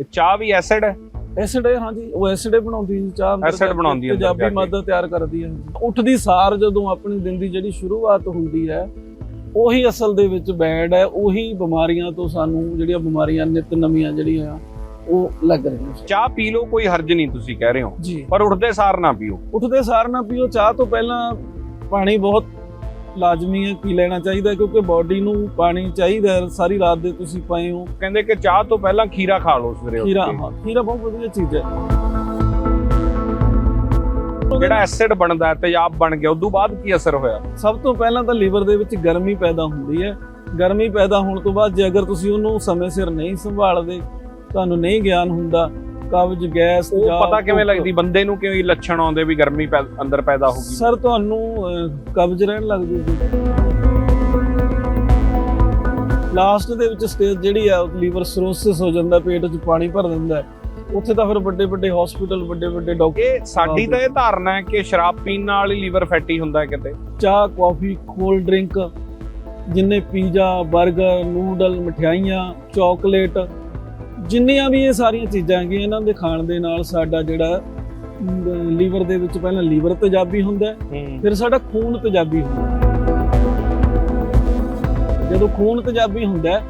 ਇਹ ਚਾਹ ਵੀ ਐਸਿਡ ਹੈ? ਐਸਿਡ ਹੈ ਹਾਂਜੀ ਉਹ ਐਸਿਡ ਬਣਾਉਂਦੀ ਹੈ ਚਾਹ ਕੇ, ਬਣਾਉਂਦੀ ਹੈ ਕੇ। ਮਾਦਾ ਤਿਆਰ ਕਰਦੀ ਹੈ ਉੱਠਦੀ ਸਾਰ ਜਦੋਂ ਆਪਣੀ ਦਿਨ ਦੀ ਜਿਹੜੀ ਸ਼ੁਰੂਆਤ ਹੁੰਦੀ ਹੈ ਉਹੀ ਅਸਲ ਦੇ ਵਿੱਚ ਬੈਡ ਹੈ ਉਹੀ ਬਿਮਾਰੀਆਂ ਤੋਂ ਸਾਨੂੰ ਜਿਹੜੀਆਂ ਬਿਮਾਰੀਆਂ ਨਿਤ ਨਵੀਆਂ ਜਿਹੜੀਆਂ ਉਹ ਲੱਗ ਰਹੀਆਂ ਚਾਹ ਪੀ ਲਓ ਕੋਈ ਹਰਜ ਨਹੀਂ ਤੁਸੀਂ ਕਹਿ ਰਹੇ ਹੋ। ਪਰ ਉੱਠਦੇ ਸਾਰ ਨਾ ਪੀਓ। ਉੱਠਦੇ ਸਾਰ ਨਾ ਪੀਓ ਚਾਹ ਤੋਂ ਪਹਿਲਾਂ ਪਾਣੀ ਬਹੁਤ ਲਾਜ਼ਮੀ ਹੈ ਪੀ ਲੈਣਾ ਚਾਹੀਦਾ ਕਿਉਂਕਿ ਬਾਡੀ ਨੂੰ ਪਾਣੀ ਚਾਹੀਦਾ ਹੈ। ਸਾਰੀ ਰਾਤ ਦੇ ਤੁਸੀਂ ਪਏ ਹੋ ਕਹਿੰਦੇ ਕਿ ਚਾਹ ਤੋਂ ਪਹਿਲਾਂ ਖੀਰਾ ਖਾ ਲਓ ਸਵੇਰੇ ਉੱਠ ਖੀਰਾ ਕੇ। ਹਾਂ ਖੀਰਾ ਬਹੁਤ ਵਧੀਆ ਚੀਜ਼ ਹੈ ਜਿਹੜਾ ਐਸਿਡ ਬਣਦਾ ਹੈ ਤੇਜ਼ਾਬ ਬਣ ਗਿਆ ਉਦੋਂ ਬਾਅਦ ਕੀ ਅਸਰ ਹੋਇਆ ਸਭ ਤੋਂ ਪਹਿਲਾਂ ਤਾਂ ਲੀਵਰ ਦੇ ਵਿੱਚ ਗਰਮੀ ਪੈਦਾ ਹੁੰਦੀ ਹੈ ਗਰਮੀ ਪੈਦਾ ਹੋਣ ਤੋਂ ਬਾਅਦ ਜੇ ਅਗਰ ਤੁਸੀਂ ਉਹਨੂੰ ਸਮੇਂ ਸਿਰ ਨਹੀਂ ਸੰਭਾਲਦੇ ਤੁਹਾਨੂੰ ਨਹੀਂ ਗਿਆਨ ਹੁੰਦਾ ਕਬਜ਼ ਗੈਸ ਉਹ ਜਾਂ ਪਤਾ ਕਿਵੇਂ। ਲੱਗਦੀ? ਬੰਦੇ ਨੂੰ ਕਿਵੇਂ ਲੱਛਣ ਆਉਂਦੇ ਵੀ ਗਰਮੀ ਅੰਦਰ ਪੈਦਾ ਹੋ ਗਈ? ਸਰ ਤੁਹਾਨੂੰ ਕਬਜ਼ ਰਹਿਣ ਲੱਗ ਜੂਗੀ ਲਾਸਟ ਦੇ ਵਿੱਚ ਸਟੇਜ ਜਿਹੜੀ ਆ ਲੀਵਰ ਸਰੋਸਿਸ ਹੋ ਜਾਂਦਾ ਪੇਟ 'ਚ ਪਾਣੀ ਭਰ ਦਿੰਦਾ। ਉੱਥੇ ਤਾਂ ਫਿਰ ਵੱਡੇ ਵੱਡੇ ਹਸਪੀਟਲ ਵੱਡੇ ਵੱਡੇ ਡਾਕਟਰ ਇਹ ਸਾਡੀ ਤਾਂ ਇਹ ਧਾਰਨਾ ਹੈ ਕਿ ਸ਼ਰਾਬ ਪੀਣ ਨਾਲ ਹੀ ਲੀਵਰ ਫੈਟੀ ਹੁੰਦਾ ਕਿਤੇ। ਚਾਹ ਕਾਫੀ ਕੋਲਡ ਡਰਿੰਕ ਜਿੰਨੇ ਪੀਜ਼ਾ 버ਗਰ ਨੂਡਲ ਮਠਿਆਈਆਂ ਚਾਕਲੇਟ ਜਿੰਨੀਆਂ ਵੀ ਇਹ ਸਾਰੀਆਂ ਚੀਜ਼ਾਂ ਹੈਗੀਆਂ ਇਹਨਾਂ ਦੇ ਖਾਣ ਦੇ ਨਾਲ ਸਾਡਾ ਜਿਹੜਾ ਲੀਵਰ ਦੇ ਵਿੱਚ ਪਹਿਲਾਂ ਲੀਵਰ ਤੇਜ਼ਾਬੀ ਹੁੰਦਾ ਫਿਰ ਸਾਡਾ ਖੂਨ ਤੇਜ਼ਾਬੀ ਹੁੰਦਾ। ਜਦੋਂ ਖੂਨ ਤੇਜ਼ਾਬੀ ਹੁੰਦਾ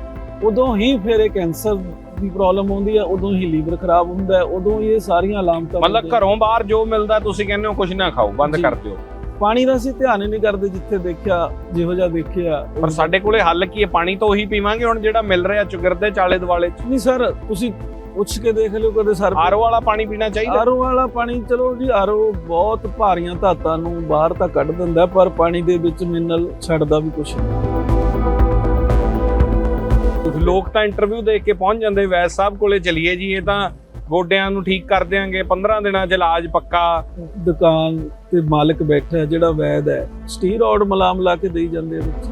ਉਦੋਂ ਹੀ ਫਿਰ ਇਹ ਕੈਂਸਰ ਦੀ ਪ੍ਰੋਬਲਮ ਆਉਂਦੀ ਹੈ ਉਦੋਂ ਹੀ ਲੀਵਰ ਖਰਾਬ ਹੁੰਦਾ ਉਦੋਂ ਇਹ ਸਾਰੀਆਂ ਅਲਾਮਤਾਂ ਮਤਲਬ। ਘਰੋਂ ਬਾਹਰ ਜੋ ਮਿਲਦਾ ਤੁਸੀਂ ਕਹਿੰਦੇ ਹੋ ਕੁਝ ਨਾ ਖਾਓ ਬੰਦ। ਕਰ ਦਿਓ ਪਾਣੀ ਦਾ ਅਸੀਂ ਧਿਆਨ ਹੀ ਨਹੀਂ ਕਰਦੇ ਜਿੱਥੇ ਦੇਖਿਆ ਜਿਹੋ ਜਿਹਾ ਦੇਖਿਆ। ਪਰ ਸਾਡੇ ਕੋਲੇ ਹੱਲ ਕੀ ਹੈ? ਪਾਣੀ ਤਾਂ ਉਹੀ ਪੀਵਾਂਗੇ ਹੁਣ ਜਿਹੜਾ ਮਿਲ ਰਿਹਾ ਚੁਗਰਦੇ ਚਾਲੇ ਦੁਆਲੇ ਚ। ਨਹੀਂ ਸਰ ਤੁਸੀਂ ਪੁੱਛ ਕੇ ਦੇਖ ਲਿਓ ਕਦੇ ਸਰ। ਆਰਓ ਵਾਲਾ ਪਾਣੀ ਪੀਣਾ ਚਾਹੀਦਾ। ਆਰਓ ਵਾਲਾ ਪਾਣੀ ਚਲੋ ਜੀ ਆਰਓ ਬਹੁਤ ਭਾਰੀਆਂ ਧਾਤਾਂ ਨੂੰ ਬਾਹਰ ਤਾਂ ਕੱਢ ਦਿੰਦਾ ਪਰ ਪਾਣੀ ਦੇ ਵਿੱਚ ਮਿਨਰਲ ਛੱਡਦਾ ਵੀ ਨਹੀਂ। ਲੋਕ ਤਾਂ ਇੰਟਰਵਿਊ ਦੇਖ ਕੇ ਪਹੁੰਚ ਜਾਂਦੇ ਵੈਦ ਸਾਹਿਬ ਕੋਲੇ ਚਲੀਏ ਜੀ ਇਹ ਤਾਂ ਗੋਡਿਆਂ ਨੂੰ ਠੀਕ ਕਰ ਦਿਆਂਗੇ 15 ਦਿਨਾਂ ਚ ਇਲਾਜ ਪੱਕਾ। ਦੁਕਾਨ ਤੇ ਮਾਲਕ ਬੈਠਾ ਜਿਹੜਾ ਵੈਦ ਹੈ ਸਟੀਰੋਇਡ ਮਲਾਮ ਲਾ ਕੇ ਦੇਈ ਜਾਂਦੇ ਆ ਵਿੱਚ।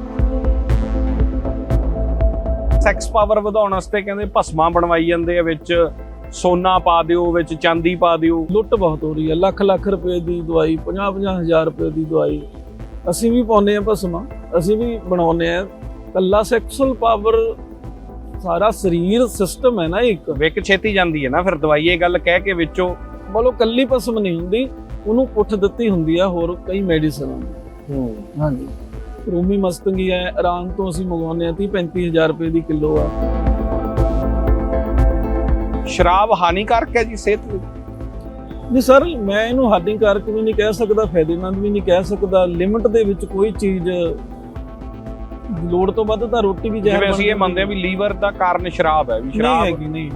ਸੈਕਸ ਪਾਵਰ ਵਧਾਉਣ ਵਾਸਤੇ ਕਹਿੰਦੇ ਭਸਮਾਂ ਬਣਵਾਈ ਜਾਂਦੇ ਆ ਵਿੱਚ। ਸੋਨਾ ਪਾ ਦਿਓ ਵਿੱਚ ਚਾਂਦੀ ਪਾ ਦਿਓ। ਲੁੱਟ ਬਹੁਤ ਹੋ ਰਹੀ ਹੈ ਲੱਖ ਲੱਖ ਰੁਪਏ ਦੀ ਦਵਾਈ 50 50 ਹਜ਼ਾਰ ਰੁਪਏ ਦੀ ਦਵਾਈ। ਅਸੀਂ ਵੀ ਪਾਉਂਦੇ ਆ ਭਸਮਾ ਅਸੀਂ ਵੀ ਬਣਾਉਂਦੇ ਆ ਕੱਲਾ ਸੈਕਸੁਅਲ ਪਾਵਰ ਸਾਰਾ ਸਰੀਰ ਸਿਸਟਮ ਹੈ ਨਾ ਇੱਕ। ਵਿਕ ਛੇਤੀ ਜਾਂਦੀ ਹੈ ਨਾ ਫਿਰ ਦਵਾਈ ਇਹ ਗੱਲ ਕਹਿ ਕੇ ਵਿੱਚੋਂ ਬੋਲੋ ਕੱਲੀ ਭਸਮ ਨਹੀਂ ਹੁੰਦੀ ਉਹਨੂੰ ਪੁੱਠ ਦਿੱਤੀ ਹੁੰਦੀ ਆ ਹੋਰ ਕਈ ਮੈਡੀਸਨ ਹਾਂਜੀ। ਰੂਮੀ ਮਸਤੰਗੀ ਹੈ ਇਰਾਨ ਤੋਂ ਅਸੀਂ ਮੰਗਵਾਉਂਦੇ ਆ 30 35000 ਰੁਪਏ ਦੀ ਕਿਲੋ ਆ। ਸ਼ਰਾਬ ਹਾਨੀਕਾਰਕ ਹੈ ਜੀ ਸਿਹਤ ਲਈ? ਨਹੀਂ ਸਰ ਮੈਂ ਇਹਨੂੰ ਹਾਨੀਕਾਰਕ ਵੀ ਨਹੀਂ ਕਹਿ ਸਕਦਾ ਫਾਇਦੇਮੰਦ ਵੀ ਨਹੀਂ ਕਹਿ ਸਕਦਾ। ਲਿਮਟ ਦੇ ਵਿੱਚ ਕੋਈ ਚੀਜ਼ ਲੋੜ ਤੋਂ ਵੱਧ ਤਾਂ ਰੋਟੀ ਵੀ ਜ਼ਹਿਰ ਜਿਵੇਂ ਅਸੀਂ ਇਹ ਮੰਨਦੇ ਆ ਵੀ ਲੀਵਰ ਦਾ ਕਾਰਨ ਸ਼ਰਾਬ ਹੈ ਵੀ ਨਹੀਂ ਸ਼ਰਾਬ ਹੈਗੀ ਨਹੀਂ।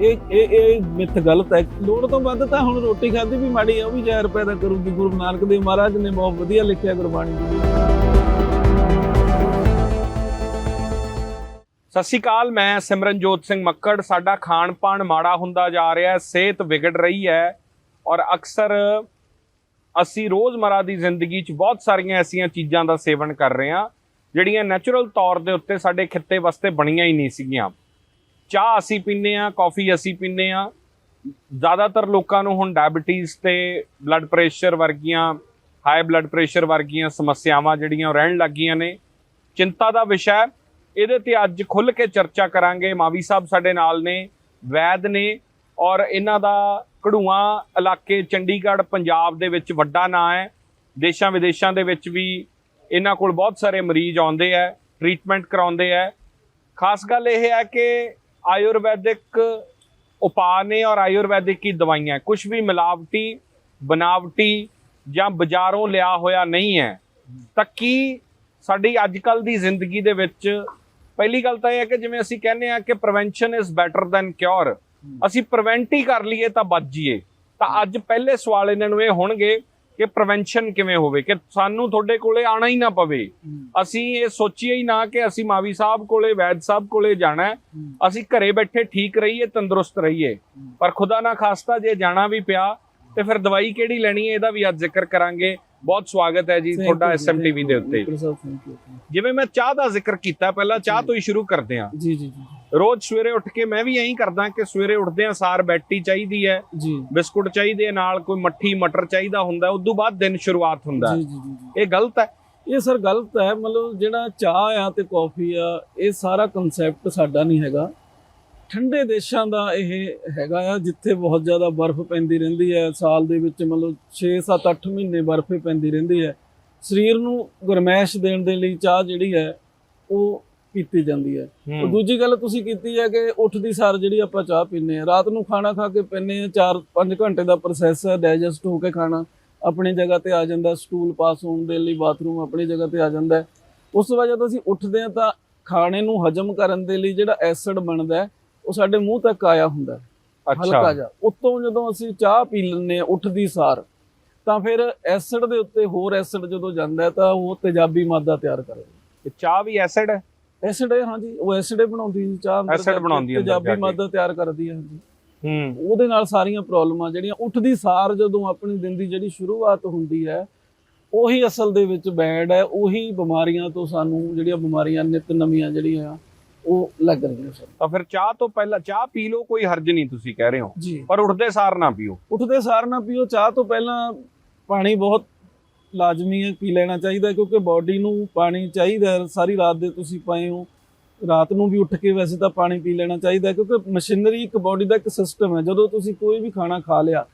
ਇਹ ਇਹ ਇਹ ਮਿੱਥ ਗਲਤ ਹੈ। ਲੋੜ ਤੋਂ ਵੱਧ ਤਾਂ ਹੁਣ ਰੋਟੀ ਖਾਦੀ ਵੀ ਮਾੜੀ ਆ ਉਹ ਵੀ ਜ਼ਹਿਰ ਪੈਦਾ ਕਰੂਗੀ। ਗੁਰੂ ਨਾਨਕ ਦੇਵ ਮਹਾਰਾਜ ਨੇ ਬਹੁਤ ਵਧੀਆ ਲਿਖਿਆ ਗੁਰਬਾਣੀ ਦੇ। ਵਿੱਚ ਸਤਿ ਸ਼੍ਰੀ ਅਕਾਲ ਮੈਂ ਸਿਮਰਨਜੋਤ ਸਿੰਘ ਮੱਕੜ। ਸਾਡਾ ਖਾਣ ਪਾਣ ਮਾੜਾ ਹੁੰਦਾ ਜਾ ਰਿਹਾ ਹੈ ਸਿਹਤ ਵਿਗੜ ਰਹੀ ਹੈ ਔਰ ਅਕਸਰ ਅਸੀਂ ਰੋਜ਼ਮਰਾ ਦੀ ਜ਼ਿੰਦਗੀ 'ਚ ਬਹੁਤ ਸਾਰੀਆਂ ਐਸੀਆਂ ਚੀਜ਼ਾਂ ਦਾ ਸੇਵਨ ਕਰ ਰਹੇ ਹਾਂ। ਜਿਹੜੀਆਂ ਨੈਚੁਰਲ ਤੌਰ ਦੇ ਉੱਤੇ ਸਾਡੇ ਖਿੱਤੇ ਵਾਸਤੇ ਬਣੀਆਂ ਹੀ ਨਹੀਂ ਸੀਗੀਆਂ। ਚਾਹ ਅਸੀਂ ਪੀਂਦੇ ਆ ਕਾਫੀ ਅਸੀਂ ਪੀਂਦੇ ਆ ਜ਼ਿਆਦਾਤਰ ਲੋਕਾਂ ਨੂੰ ਹੁਣ ਡਾਇਬੀਟੀਜ਼ ਤੇ ਬਲੱਡ ਪ੍ਰੈਸ਼ਰ ਵਰਗੀਆਂ ਹਾਈ ਬਲੱਡ ਪ੍ਰੈਸ਼ਰ ਵਰਗੀਆਂ ਸਮੱਸਿਆਵਾਂ ਜਿਹੜੀਆਂ ਉਹ ਰਹਿਣ ਲੱਗੀਆਂ ਨੇ। ਚਿੰਤਾ ਦਾ ਵਿਸ਼ਾ ਹੈ। ਇਹਦੇ ਤੇ ਅੱਜ ਖੁੱਲ ਕੇ ਚਰਚਾ ਕਰਾਂਗੇ। ਮਾਵੀ ਸਾਹਿਬ ਸਾਡੇ ਨਾਲ ਨੇ, ਵੈਦ ਨੇ ਔਰ ਇਹਨਾਂ ਦਾ ਕਢੂਆਂ ਇਲਾਕੇ ਚੰਡੀਗੜ੍ਹ, ਪੰਜਾਬ ਦੇ ਵਿੱਚ ਵੱਡਾ ਨਾਂ ਹੈ। ਦੇਸ਼ਾਂ ਵਿਦੇਸ਼ਾਂ ਦੇ ਵਿੱਚ ਵੀ ਇਹਨਾਂ ਕੋਲ ਬਹੁਤ ਸਾਰੇ ਮਰੀਜ਼ ਆਉਂਦੇ ਆ ਟ੍ਰੀਟਮੈਂਟ ਕਰਾਉਂਦੇ ਆ। ਖਾਸ ਗੱਲ ਇਹ ਹੈ ਕਿ ਆਯੁਰਵੈਦਿਕ ਉਪਾਅ ਨੇ ਔਰ ਆਯੁਰਵੈਦਿਕ ਹੀ ਦਵਾਈਆਂ ਕੁਝ ਵੀ ਮਿਲਾਵਟੀ, ਬਨਾਵਟੀ ਜਾਂ ਬਾਜ਼ਾਰੋਂ ਲਿਆ ਹੋਇਆ ਨਹੀਂ ਹੈ, ਤਾਂ ਕੀ ਸਾਡੀ ਅੱਜ ਕੱਲ ਦੀ ਜ਼ਿੰਦਗੀ ਦੇ ਵਿੱਚ ਪਹਿਲੀ ਗੱਲ ਤਾਂ ਇਹ ਹੈ ਕਿ ਜਿਵੇਂ ਅਸੀਂ ਕਹਿੰਦੇ ਆ ਕਿ prevention is better than cure ਅਸੀਂ ਪ੍ਰੀਵੈਂਟ ਹੀ ਕਰ ਲਈਏ ਤਾਂ ਬਚ ਜਾਈਏ। ਤਾਂ ਅੱਜ ਪਹਿਲੇ ਸਵਾਲ ਇਹਨਾਂ ਨੂੰ ਇਹ ਹੋਣਗੇ ਕਿ ਪ੍ਰੀਵੈਂਸ਼ਨ ਕਿਵੇਂ ਹੋਵੇ ਕਿ ਸਾਨੂੰ ਤੁਹਾਡੇ ਕੋਲੇ ਆਣਾ ਹੀ ਨਾ ਪਵੇ। ਅਸੀਂ ਇਹ ਸੋਚੀਏ ਹੀ ਨਾ ਕਿ ਅਸੀਂ ਮਾਵੀ ਸਾਹਿਬ ਕੋਲੇ ਵੈਦ ਸਾਹਿਬ ਕੋਲੇ ਜਾਣਾ ਅਸੀਂ ਘਰੇ ਬੈਠੇ ਠੀਕ ਰਹੀਏ ਤੰਦਰੁਸਤ ਰਹੀਏ। ਪਰ ਖੁਦਾ ਨਾ ਖਾਸਤਾ ਜੇ ਜਾਣਾ ਵੀ ਪਿਆ ਤੇ ਫਿਰ ਦਵਾਈ ਕਿਹੜੀ ਲੈਣੀ ਹੈ ਇਹਦਾ ਵੀ ਅੱਜ ਜ਼ਿਕਰ ਕਰਾਂਗੇ। ਬਹੁਤ ਸਵਾਗਤ ਹੈ ਜੀ ਤੁਹਾਡਾ ਐਸਐਮਟੀਵੀ ਦੇ ਉੱਤੇ। ਜਿਵੇਂ ਮੈਂ ਚਾਹ ਦਾ ਜ਼ਿਕਰ ਕੀਤਾ ਪਹਿਲਾਂ ਚਾਹ ਤੋਂ ਹੀ ਸ਼ੁਰੂ ਕਰਦੇ ਹਾਂ। ਜੀ ਜੀ ਜੀ ਰੋਜ਼ ਸਵੇਰੇ ਉੱਠ ਕੇ ਮੈਂ ਵੀ ਐਂ ਕਰਦਾ ਕਿ ਸਵੇਰੇ ਉੱਠਦੇ ਆ ਸਾਰ ਬੈਟੀ ਚਾਹੀਦੀ ਹੈ ਜੀ। ਬਿਸਕੁਟ ਚਾਹੀਦੇ ਨਾਲ ਕੋਈ ਮੱਠੀ ਮਟਰ ਚਾਹੀਦਾ ਹੁੰਦਾ ਉਸ ਤੋਂ ਬਾਅਦ ਦਿਨ ਸ਼ੁਰੂਆਤ ਹੁੰਦਾ। ਜੀ ਜੀ ਜੀ। ਇਹ ਗਲਤ ਹੈ? ਇਹ ਸਰ ਗਲਤ ਹੈ ਮਤਲਬ ਜਿਹੜਾ ਚਾਹ ਆ ਤੇ ਕਾਫੀ ਆ ਇਹ ਸਾਰਾ ਕਨਸੈਪਟ ਸਾਡਾ ਨਹੀਂ ਹੈਗਾ। ਠੰਡੇ ਦੇਸ਼ਾਂ ਦਾ ਇਹ ਹੈਗਾ ਆ ਜਿੱਥੇ ਬਹੁਤ ਜ਼ਿਆਦਾ ਬਰਫ਼ ਪੈਂਦੀ ਰਹਿੰਦੀ ਹੈ ਸਾਲ ਦੇ ਵਿੱਚ ਮਤਲਬ 6 7 8 ਮਹੀਨੇ ਬਰਫ਼ ਹੀ ਪੈਂਦੀ ਰਹਿੰਦੀ ਹੈ। ਸਰੀਰ ਨੂੰ ਗਰਮੈਸ਼ ਦੇਣ ਦੇ ਲਈ ਚਾਹ ਜਿਹੜੀ ਹੈ ਉਹ ਪੀਤੀ ਜਾਂਦੀ ਹੈ। ਉਹ ਦੂਜੀ ਗੱਲ ਤੁਸੀਂ ਕੀਤੀ ਹੈ ਕਿ ਉੱਠਦੀ ਸਾਰ ਜਿਹੜੀ ਆਪਾਂ ਚਾਹ ਪੀਂਦੇ ਆ ਰਾਤ ਨੂੰ ਖਾਣਾ ਖਾ ਕੇ ਪੈਂਦੇ ਆ 4-5 ਘੰਟੇ ਦਾ ਪ੍ਰੋਸੈਸ ਹੈ ਡਾਈਜੈਸਟ ਹੋ ਕੇ ਖਾਣਾ ਆਪਣੀ ਜਗ੍ਹਾ ਤੇ ਆ ਜਾਂਦਾ ਸਟੂਲ ਪਾਸ ਹੋਣ ਦੇ ਲਈ ਬਾਥਰੂਮ ਆਪਣੀ ਜਗ੍ਹਾ ਤੇ ਆ ਜਾਂਦਾ। ਉਸ ਤੋਂ ਬਾਅਦ ਜਦੋਂ ਅਸੀਂ ਉੱਠਦੇ ਆ ਤਾਂ ਖਾਣੇ ਨੂੰ ਹਜਮ ਕਰਨ ਦੇ ਲਈ ਜਿਹੜਾ ਐਸਿਡ ਬਣਦਾ ਹੈ, ਉਹ ਸਾਡੇ ਮੂੰਹ ਤੱਕ ਆਇਆ ਹੁੰਦਾ। ਹਲਕਾ ਜਿਹਾ। ਉਤੋਂ ਜਦੋਂ ਅਸੀਂ ਚਾਹ ਪੀ ਲੈਂਦੇ ਆ ਉੱਠਦੀ ਸਾਰ ਤਾਂ ਫਿਰ ਐਸਿਡ ਦੇ ਉੱਤੇ ਹੋਰ ਐਸਿਡ ਜਦੋਂ ਜਾਂਦਾ ਤਾਂ ਉਹ ਤੇਜ਼ਾਬੀ ਮਾਦਾ ਤਿਆਰ ਕਰਦਾ ਚਾਹ ਵੀ ਐਸਿਡ ਹੈ? ਐਸਿਡ ਹੈ ਹਾਂਜੀ। ਉਹ ਐਸਿਡ ਬਣਾਉਂਦੀ ਹੈ ਚਾਹ ਕੇ ਬਣਾਉਂਦੀ ਹੈ ਤੇਜ਼ਾਬੀ। ਮਾਦਾ ਤਿਆਰ ਕਰਦੀ ਹੈ ਹਾਂਜੀ। ਹੂੰ। ਉਹਦੇ ਨਾਲ ਸਾਰੀਆਂ ਪ੍ਰੋਬਲਮਾਂ ਜਿਹੜੀਆਂ ਉੱਠਦੀ ਸਾਰ ਜਦੋਂ ਆਪਣੀ ਦਿਨ ਦੀ ਜਿਹੜੀ ਸ਼ੁਰੂਆਤ ਹੁੰਦੀ ਹੈ ਉਹੀ ਅਸਲ ਦੇ ਵਿੱਚ ਬੈਡ ਹੈ ਉਹੀ ਬਿਮਾਰੀਆਂ ਤੋਂ ਸਾਨੂੰ ਜਿਹੜੀਆਂ ਬਿਮਾਰੀਆਂ ਨਿਤ ਨਵੀਆਂ ਜਿਹੜੀਆਂ ਉਹ ਲੱਗ ਰਹੀਆਂ ਸਨ ਤਾਂ ਫਿਰ ਚਾਹ ਤੋਂ ਪਹਿਲਾਂ ਚਾਹ ਪੀ ਲਓ ਕੋਈ ਹਰਜ ਨਹੀਂ ਤੁਸੀਂ ਕਹਿ ਰਹੇ ਹੋ। ਜੀ। ਪਰ ਉੱਠਦੇ ਸਾਰ ਨਾ ਪੀਓ। ਉੱਠਦੇ ਸਾਰ ਨਾ ਪੀਓ ਚਾਹ ਤੋਂ ਪਹਿਲਾਂ ਪਾਣੀ ਬਹੁਤ ਲਾਜ਼ਮੀ ਹੈ ਪੀ ਲੈਣਾ ਚਾਹੀਦਾ ਹੈ ਕਿਉਂਕਿ ਬਾਡੀ ਨੂੰ ਪਾਣੀ ਚਾਹੀਦਾ ਹੈ। ਸਾਰੀ ਰਾਤ ਦੇ ਤੁਸੀਂ ਪਏ ਹੋ ਰਾਤ ਨੂੰ ਵੀ ਉੱਠ ਕੇ ਵੈਸੇ ਤਾਂ ਪਾਣੀ ਪੀ ਲੈਣਾ ਚਾਹੀਦਾ ਹੈ ਕਿਉਂਕਿ ਮਸ਼ੀਨਰੀ ਇੱਕ ਬਾਡੀ ਦਾ ਇੱਕ ਸਿਸਟਮ ਹੈ। ਜਦੋਂ ਤੁਸੀਂ ਕੋਈ ਵੀ ਖਾਣਾ ਖਾ ਲਿਆ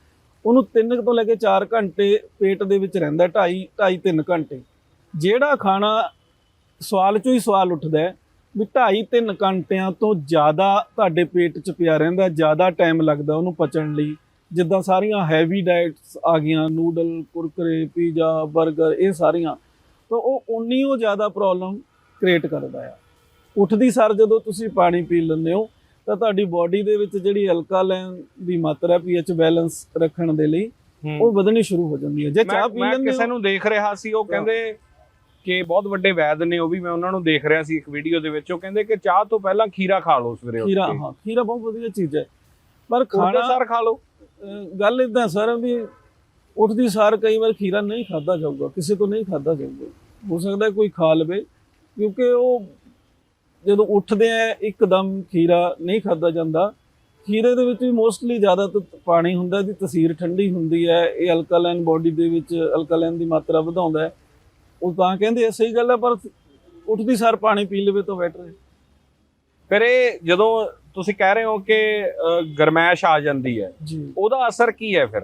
ਉਹਨੂੰ 3 ਤੋਂ ਲੈ ਕੇ 4 ਘੰਟੇ ਪੇਟ ਦੇ ਵਿੱਚ ਰਹਿੰਦਾ 2.5 2.5 3 ਘੰਟੇ। ਜਿਹੜਾ ਖਾਣਾ ਸਵਾਲ ਚੋਂ ਹੀ ਸਵਾਲ ਉੱਠਦਾ ਹੈ ਵੀ 2.5 3 ਘੰਟਿਆਂ ਤੋਂ ਜ਼ਿਆਦਾ ਤੁਹਾਡੇ ਪੇਟ 'ਚ ਪਿਆ ਰਹਿੰਦਾ ਜ਼ਿਆਦਾ ਟਾਈਮ ਲੱਗਦਾ ਉਹਨੂੰ ਪਚਣ ਲਈ। ਜਿੱਦਾਂ ਸਾਰੀਆਂ ਹੈਵੀ ਡਾਈਟਸ ਆ ਗਈਆਂ ਨੂਡਲ ਕੁਰਕਰੇ ਪੀਜ਼ਾ 버ਗਰ ਇਹ ਸਾਰੀਆਂ। ਤਾਂ ਉਹ ਉਨੀ ਉਹ ਜ਼ਿਆਦਾ ਪ੍ਰੋਬਲਮ ਕ੍ਰੀਏਟ ਕਰਦਾ ਆ। ਉੱਠਦੀ ਸਰ ਜਦੋਂ ਤੁਸੀਂ ਪਾਣੀ ਪੀ ਲੈਂਦੇ ਹੋ ਤਾਂ ਤੁਹਾਡੀ ਬਾਡੀ ਦੇ ਵਿੱਚ ਜਿਹੜੀ ਅਲਕਾਲਾਈਨ ਦੀ ਮਾਤਰਾ ਪੀਐਚ ਬੈਲੈਂਸ ਰੱਖਣ ਦੇ ਲਈ ਉਹ ਵਧਣੀ ਸ਼ੁਰੂ ਹੋ ਜਾਂਦੀ ਹੈ। ਜੇ ਮੈਂ ਚਾਹ ਪੀ ਮੈਂ ਲੈਂਦੇ ਕਿਸੇ ਹੋ ਨੂੰ ਦੇਖ ਰਿਹਾ ਸੀ ਉਹ ਕਹਿੰਦੇ ਕਿ ਬਹੁਤ ਵੱਡੇ ਵੈਦ ਨੇ ਉਹ ਵੀ ਮੈਂ ਉਹਨਾਂ ਨੂੰ ਦੇਖ ਰਿਹਾ ਸੀ ਇੱਕ ਵੀਡੀਓ ਦੇ ਵਿੱਚ। ਉਹ ਕਹਿੰਦੇ ਕਿ ਚਾਹ ਤੋਂ ਪਹਿਲਾਂ ਖੀਰਾ ਖਾ ਲਓ ਸਵੇਰੇ ਉੱਠ ਖੀਰਾ ਕੇ। ਹਾਂ ਖੀਰਾ ਬਹੁਤ ਵਧੀਆ ਚੀਜ਼ ਹੈ। ਪਰ ਖਾਣਾ ਸਾਰ ਖਾ ਲਓ। ਅਹ ਗੱਲ ਇਦਾਂ ਸਰ ਵੀ ਉੱਠਦੀ ਸਾਰ ਕਈ ਵਾਰ ਖੀਰਾ ਨਹੀਂ ਖਾਦਾ ਜਾਊਗਾ ਕਿਸੇ ਤੋਂ ਨਹੀਂ ਖਾਦਾ ਜਾਊਗਾ। ਹੋ ਸਕਦਾ ਕੋਈ ਖਾ ਲਵੇ ਕਿਉਂਕਿ ਉਹ ਜਦੋਂ ਉੱਠਦੇ ਆ ਇੱਕਦਮ ਖੀਰਾ ਨਹੀਂ ਖਾਦਾ ਜਾਂਦਾ। ਖੀਰੇ ਦੇ ਵਿੱਚ ਵੀ ਮੋਸਟਲੀ ਜ਼ਿਆਦਾ ਪਾਣੀ ਹੁੰਦਾ ਦੀ ਤਸੀਰ ਠੰਡੀ ਹੁੰਦੀ ਹੈ ਇਹ ਅਲਕਲਾਈਨ ਬਾਡੀ ਦੇ ਵਿੱਚ ਅਲਕਲਾਈਨ ਦੀ ਮਾਤਰਾ ਵਧਾਉਂਦਾ ਹੈ। ਉਹ ਤਾਂ ਕਹਿੰਦੇ ਸਹੀ ਗੱਲ ਹੈ ਪਰ ਉੱਠਦੀ ਸਾਰ ਪਾਣੀ ਪੀ ਲਵੇ ਤਾਂ ਬੈਟਰ ਹੈ। ਫਿਰ ਇਹ ਜਦੋਂ ਤੁਸੀਂ ਕਹਿ ਰਹੇ ਹੋ ਕਿ ਗਰਮੈਸ਼ ਆ ਜਾਂਦੀ ਹੈ ਜੀ। ਉਹਦਾ ਅਸਰ ਕੀ ਹੈ ਫਿਰ?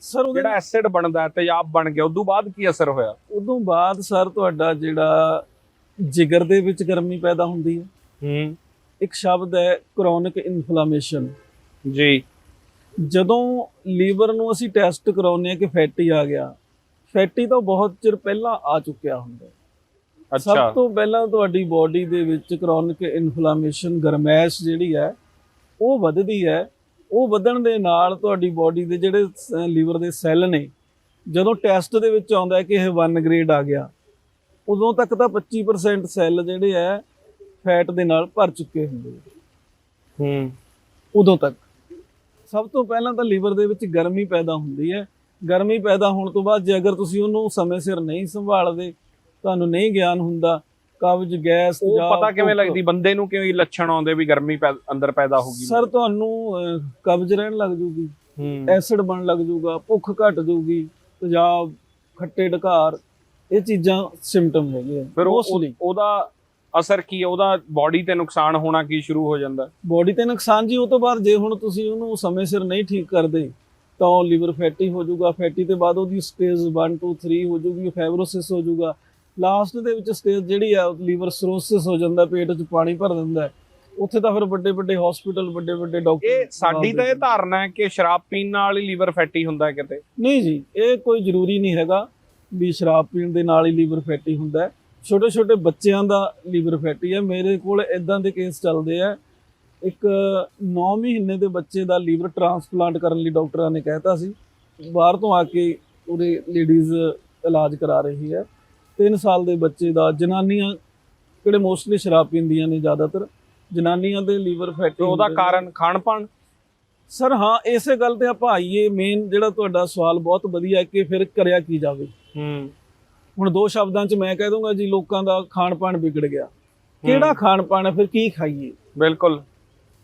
ਸਰ ਉਹਦੇ ਜਿਹੜਾ ਐਸਿਡ ਬਣਦਾ ਤੇਜ਼ਾਬ ਬਣ ਗਿਆ ਉਦੋਂ ਬਾਅਦ ਕੀ ਅਸਰ ਹੋਇਆ? ਉਦੋਂ ਬਾਅਦ ਸਰ ਤੁਹਾਡਾ ਜਿਹੜਾ ਜਿਗਰ ਦੇ ਵਿੱਚ ਗਰਮੀ ਪੈਦਾ ਹੁੰਦੀ ਹੈ। ਹੂੰ। ਇੱਕ ਸ਼ਬਦ ਹੈ ਕ੍ਰੋਨਿਕ ਇਨਫਲੇਮੇਸ਼ਨ ਜੀ। ਜਦੋਂ ਲੀਵਰ ਨੂੰ ਅਸੀਂ ਟੈਸਟ ਕਰਾਉਂਦੇ ਆ ਕਿ ਫੈਟੀ ਆ ਗਿਆ ਫੈਟੀ ਤਾਂ ਬਹੁਤ ਚਿਰ ਪਹਿਲਾਂ ਆ ਚੁੱਕਿਆ ਹੁੰਦਾ। ਅੱਛਾ। ਸਭ ਤੋਂ ਪਹਿਲਾਂ ਤੁਹਾਡੀ ਬਾਡੀ ਦੇ ਵਿੱਚ ਕ੍ਰੋਨਿਕ ਇਨਫਲੇਮੇਸ਼ਨ ਗਰਮੈਸ਼ ਜਿਹੜੀ ਹੈ ਉਹ ਵੱਧਦੀ ਹੈ। ਉਹ ਵਧਣ ਦੇ ਨਾਲ ਤੁਹਾਡੀ ਬਾਡੀ ਦੇ ਜਿਹੜੇ ਲੀਵਰ ਦੇ ਸੈੱਲ ਨੇ ਜਦੋਂ ਟੈਸਟ ਦੇ ਵਿੱਚ ਆਉਂਦਾ ਕਿ ਇਹ 1 ਗ੍ਰੇਡ ਆ ਗਿਆ ਉਦੋਂ ਤੱਕ ਤਾਂ 25% ਸੈੱਲ ਜਿਹੜੇ ਹੈ ਫੈਟ ਦੇ ਨਾਲ ਭਰ ਚੁੱਕੇ ਹੁੰਦੇ ਹੂੰ। ਉਦੋਂ ਤੱਕ। ਸਭ ਤੋਂ ਪਹਿਲਾਂ ਤਾਂ ਲੀਵਰ ਦੇ ਵਿੱਚ ਗਰਮੀ ਪੈਦਾ ਹੁੰਦੀ ਹੈ। ਗਰਮੀ ਪੈਦਾ ਹੋਣ ਤੋਂ ਬਾਅਦ ਜੇ ਅਗਰ ਤੁਸੀਂ ਉਹਨੂੰ ਸਮੇਂ ਸਿਰ ਨਹੀਂ ਸੰਭਾਲਦੇ ਤੁਹਾਨੂੰ ਨਹੀਂ ਗਿਆਨ ਹੁੰਦਾ ਕਬਜ਼ ਗੈਸ ਉਹ ਪਤਾ ਕਿਵੇਂ। ਲੱਗਦੀ? ਬੰਦੇ ਨੂੰ ਕਿਵੇਂ ਲੱਛਣ ਆਉਂਦੇ ਵੀ ਗਰਮੀ ਅੰਦਰ ਪੈਦਾ ਹੋ ਗਈ ਸਰ ਤੁਹਾਨੂੰ ਕਬਜ਼ ਰਹਿਣ ਲੱਗ ਜੂਗੀ। ਐਸਿਡ ਬਣ ਲੱਗ ਜੂਗਾ ਭੁੱਖ ਘਟ ਜੂਗੀ ਤੇਜ਼ਾਬ ਖੱਟੇ ਢਕਾਰ ਇਹ ਚੀਜ਼ਾਂ ਸਿੰਪਟਮ ਹੈਗੇ ਫਿਰ। ਉਹਦਾ ਅਸਰ ਕੀ ਹੈ? ਉਹਦਾ ਬਾਡੀ ਤੇ ਨੁਕਸਾਨ ਹੋਣਾ ਕੀ ਸ਼ੁਰੂ ਹੋ ਜਾਂਦਾ? ਬੋਡੀ ਤੇ ਨੁਕਸਾਨ ਜੀ ਉਹ ਤੋਂ ਬਾਅਦ ਜੇ ਹੁਣ ਤੁਸੀਂ ਉਹਨੂੰ ਸਮੇਂ ਸਿਰ ਨਹੀਂ ਠੀਕ ਕਰਦੇ ਤਾਂ ਉਹ ਲਿਵਰ ਫੈਟੀ ਹੋ ਜਾਊਗਾ ਫੈਟੀ ਤੇ ਬਾਅਦ ਉਹਦੀ ਸਟੇਜ 1 2 3 ਹੋ ਜਾਊਗੀ ਫਾਈਬਰੋਸਿਸ ਹੋ ਜਾਊਗਾ। ਲਾਸਟ ਦੇ ਵਿੱਚ ਸਟੇਜ ਜਿਹੜੀ ਆ ਲਿਵਰ ਸਰੋਸਿਸ ਹੋ ਜਾਂਦਾ ਪੇਟ 'ਚ ਪਾਣੀ ਭਰ ਦਿੰਦਾ। ਉੱਥੇ ਤਾਂ ਫਿਰ ਵੱਡੇ ਵੱਡੇ ਹਸਪੀਟਲ ਵੱਡੇ ਵੱਡੇ ਡਾਕਟਰ ਇਹ ਸਾਡੀ ਤਾਂ ਇਹ ਧਾਰਨਾ ਹੈ ਕਿ ਸ਼ਰਾਬ ਪੀਣ ਨਾਲ ਹੀ ਲੀਵਰ ਫੈਟੀ ਹੁੰਦਾ ਕਿਤੇ। ਨਹੀਂ ਜੀ ਇਹ ਕੋਈ ਜ਼ਰੂਰੀ ਨਹੀਂ ਹੈਗਾ ਵੀ ਸ਼ਰਾਬ ਪੀਣ ਦੇ ਨਾਲ ਹੀ ਲੀਵਰ ਫੈਟੀ ਹੁੰਦਾ ਛੋਟੇ ਛੋਟੇ ਬੱਚਿਆਂ ਦਾ ਲੀਵਰ ਫੈਟੀ ਹੈ। ਮੇਰੇ ਕੋਲ ਇਦਾਂ ਦੇ ਕੇਸ ਚੱਲਦੇ ਆ ਇੱਕ 9 ਮਹੀਨੇ ਦੇ ਬੱਚੇ ਦਾ ਲੀਵਰ ਟ੍ਰਾਂਸਪਲਾਂਟ ਕਰਨ ਲਈ ਡਾਕਟਰਾਂ ਨੇ ਕਹਿਤਾ ਸੀ। ਬਾਹਰ ਤੋਂ ਆ ਕੇ ਉਹਦੇ ਲੇਡੀਜ਼ ਇਲਾਜ ਕਰਾ ਰਹੀ ਹੈ। 3 ਸਾਲ ਦੇ ਬੱਚੇ ਦਾ ਜਨਾਨੀਆਂ ਕਿਹੜੇ ਮੋਸਟਲੀ ਸ਼ਰਾਬ ਪੀਂਦੀਆਂ ਨੇ ਜ਼ਿਆਦਾਤਰ? ਜਨਾਨੀਆਂ ਦੇ ਲੀਵਰ ਫੈਟੀ ਉਹਦਾ। ਕਾਰਨ ਖਾਣ ਪਾਣ? ਸਰ ਹਾਂ ਇਸੇ ਗੱਲ ਤੇ ਆਪਾਂ ਆਈਏ। ਮੇਨ ਜਿਹੜਾ ਤੁਹਾਡਾ ਸਵਾਲ ਬਹੁਤ ਵਧੀਆ ਹੈ ਕਿ ਫਿਰ ਕਰਿਆ ਕੀ ਜਾਵੇ। ਹੂੰ। ਹੁਣ ਦੋ ਸ਼ਬਦਾਂ 'ਚ ਮੈਂ ਕਹਿ ਦੂੰਗਾ ਜੀ ਲੋਕਾਂ ਦਾ ਖਾਣ ਪਾਣ ਵਿਗੜ ਗਿਆ। ਕਿਹੜਾ ਖਾਣ ਪਾਣ ਹੈ ਫਿਰ ਕੀ ਖਾਈਏ? ਬਿਲਕੁਲ।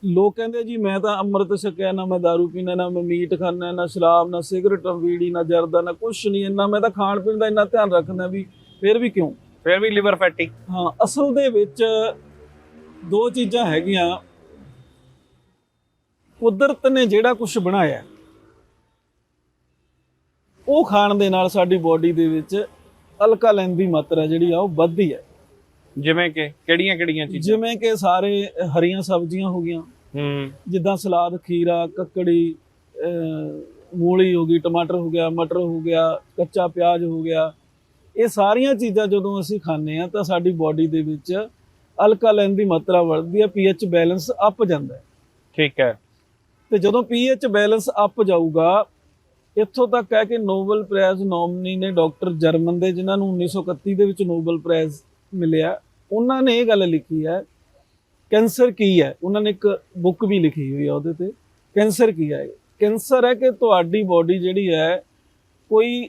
ਲੋਕ ਕਹਿੰਦੇ ਜੀ ਮੈਂ ਤਾਂ ਅੰਮ੍ਰਿਤ ਛਕਿਆ ਨਾ ਮੈਂ ਦਾਰੂ ਪੀਣਾ ਨਾ ਮੈਂ ਮੀਟ ਖਾਣਾ ਨਾ ਸ਼ਰਾਬ ਨਾ ਸਿਗਰਟ ਨਾ ਬੀੜੀ ਨਾ ਜਰਦਾ ਨਾ ਕੁਛ ਨਹੀਂ ਇੰਨਾ ਮੈਂ ਤਾਂ ਖਾਣ ਪੀਣ ਦਾ ਇੰਨਾ ਧਿਆਨ ਰੱਖਦਾ ਵੀ ਫਿਰ ਵੀ ਕਿਉਂ? ਫਿਰ ਵੀ ਲੀਵਰ ਫੈਟੀ। ਹਾਂ ਅਸਲ ਦੇ ਵਿੱਚ ਦੋ ਚੀਜ਼ਾਂ ਹੈਗੀਆਂ। ਕੁਦਰਤ ਨੇ ਜਿਹੜਾ ਕੁਝ ਬਣਾਇਆ ਉਹ ਖਾਣ ਦੇ ਨਾਲ ਸਾਡੀ ਬਾਡੀ ਦੇ ਵਿੱਚ ਅਲਕਾਲੈਨ ਦੀ ਮਾਤਰਾ ਜਿਹੜੀ ਆ ਉਹ ਵੱਧਦੀ ਹੈ। ਜਿਵੇਂ ਕਿ ਕਿਹੜੀਆਂ ਕਿਹੜੀਆਂ ਚੀਜ਼ਾਂ? ਜਿਵੇਂ ਕਿ ਸਾਰੇ ਹਰੀਆਂ ਸਬਜ਼ੀਆਂ ਹੋ ਗਈਆਂ ਹੂੰ। ਜਿੱਦਾਂ ਸਲਾਦ ਖੀਰਾ ਕੱਕੜੀ ਮੂਲੀ ਹੋ ਗਈ ਟਮਾਟਰ ਹੋ ਗਿਆ ਮਟਰ ਹੋ ਗਿਆ ਕੱਚਾ ਪਿਆਜ਼ ਹੋ ਗਿਆ। ਇਹ ਸਾਰੀਆਂ ਚੀਜ਼ਾਂ ਜਦੋਂ ਅਸੀਂ ਖਾਂਦੇ ਆ ਤਾਂ ਸਾਡੀ ਬਾਡੀ ਦੇ ਵਿੱਚ ਅਲਕਾਲੈਨ ਦੀ ਮਾਤਰਾ ਵੱਧਦੀ ਹੈ ਪੀਐਚ ਬੈਲੈਂਸ ਅਪ ਜਾਂਦਾ ਹੈ। ਠੀਕ ਹੈ। ਤੇ ਜਦੋਂ ਪੀਐਚ ਬੈਲੈਂਸ ਅਪ ਜਾਊਗਾ ਇੱਥੋਂ ਤੱਕ ਹੈ ਕਿ ਨੋਬਲ ਪ੍ਰਾਈਜ਼ ਨੋਮਨੀ ਨੇ ਡਾਕਟਰ ਜਰਮਨ ਦੇ ਜਿਨ੍ਹਾਂ ਨੂੰ 1931 ਦੇ ਵਿੱਚ ਨੋਬਲ ਪ੍ਰਾਈਜ਼ ਮਿਲਿਆ ਉਹਨਾਂ ਨੇ ਇਹ ਗੱਲ ਲਿਖੀ ਹੈ ਕੈਂਸਰ ਕੀ ਹੈ? ਉਹਨਾਂ ਨੇ ਇੱਕ ਬੁੱਕ ਵੀ ਲਿਖੀ ਹੋਈ ਹੈ ਉਹਦੇ ਤੇ। ਕੈਂਸਰ ਕੀ ਹੈ? ਕੈਂਸਰ ਹੈ ਕਿ ਤੁਹਾਡੀ ਬਾਡੀ ਜਿਹੜੀ ਹੈ ਕੋਈ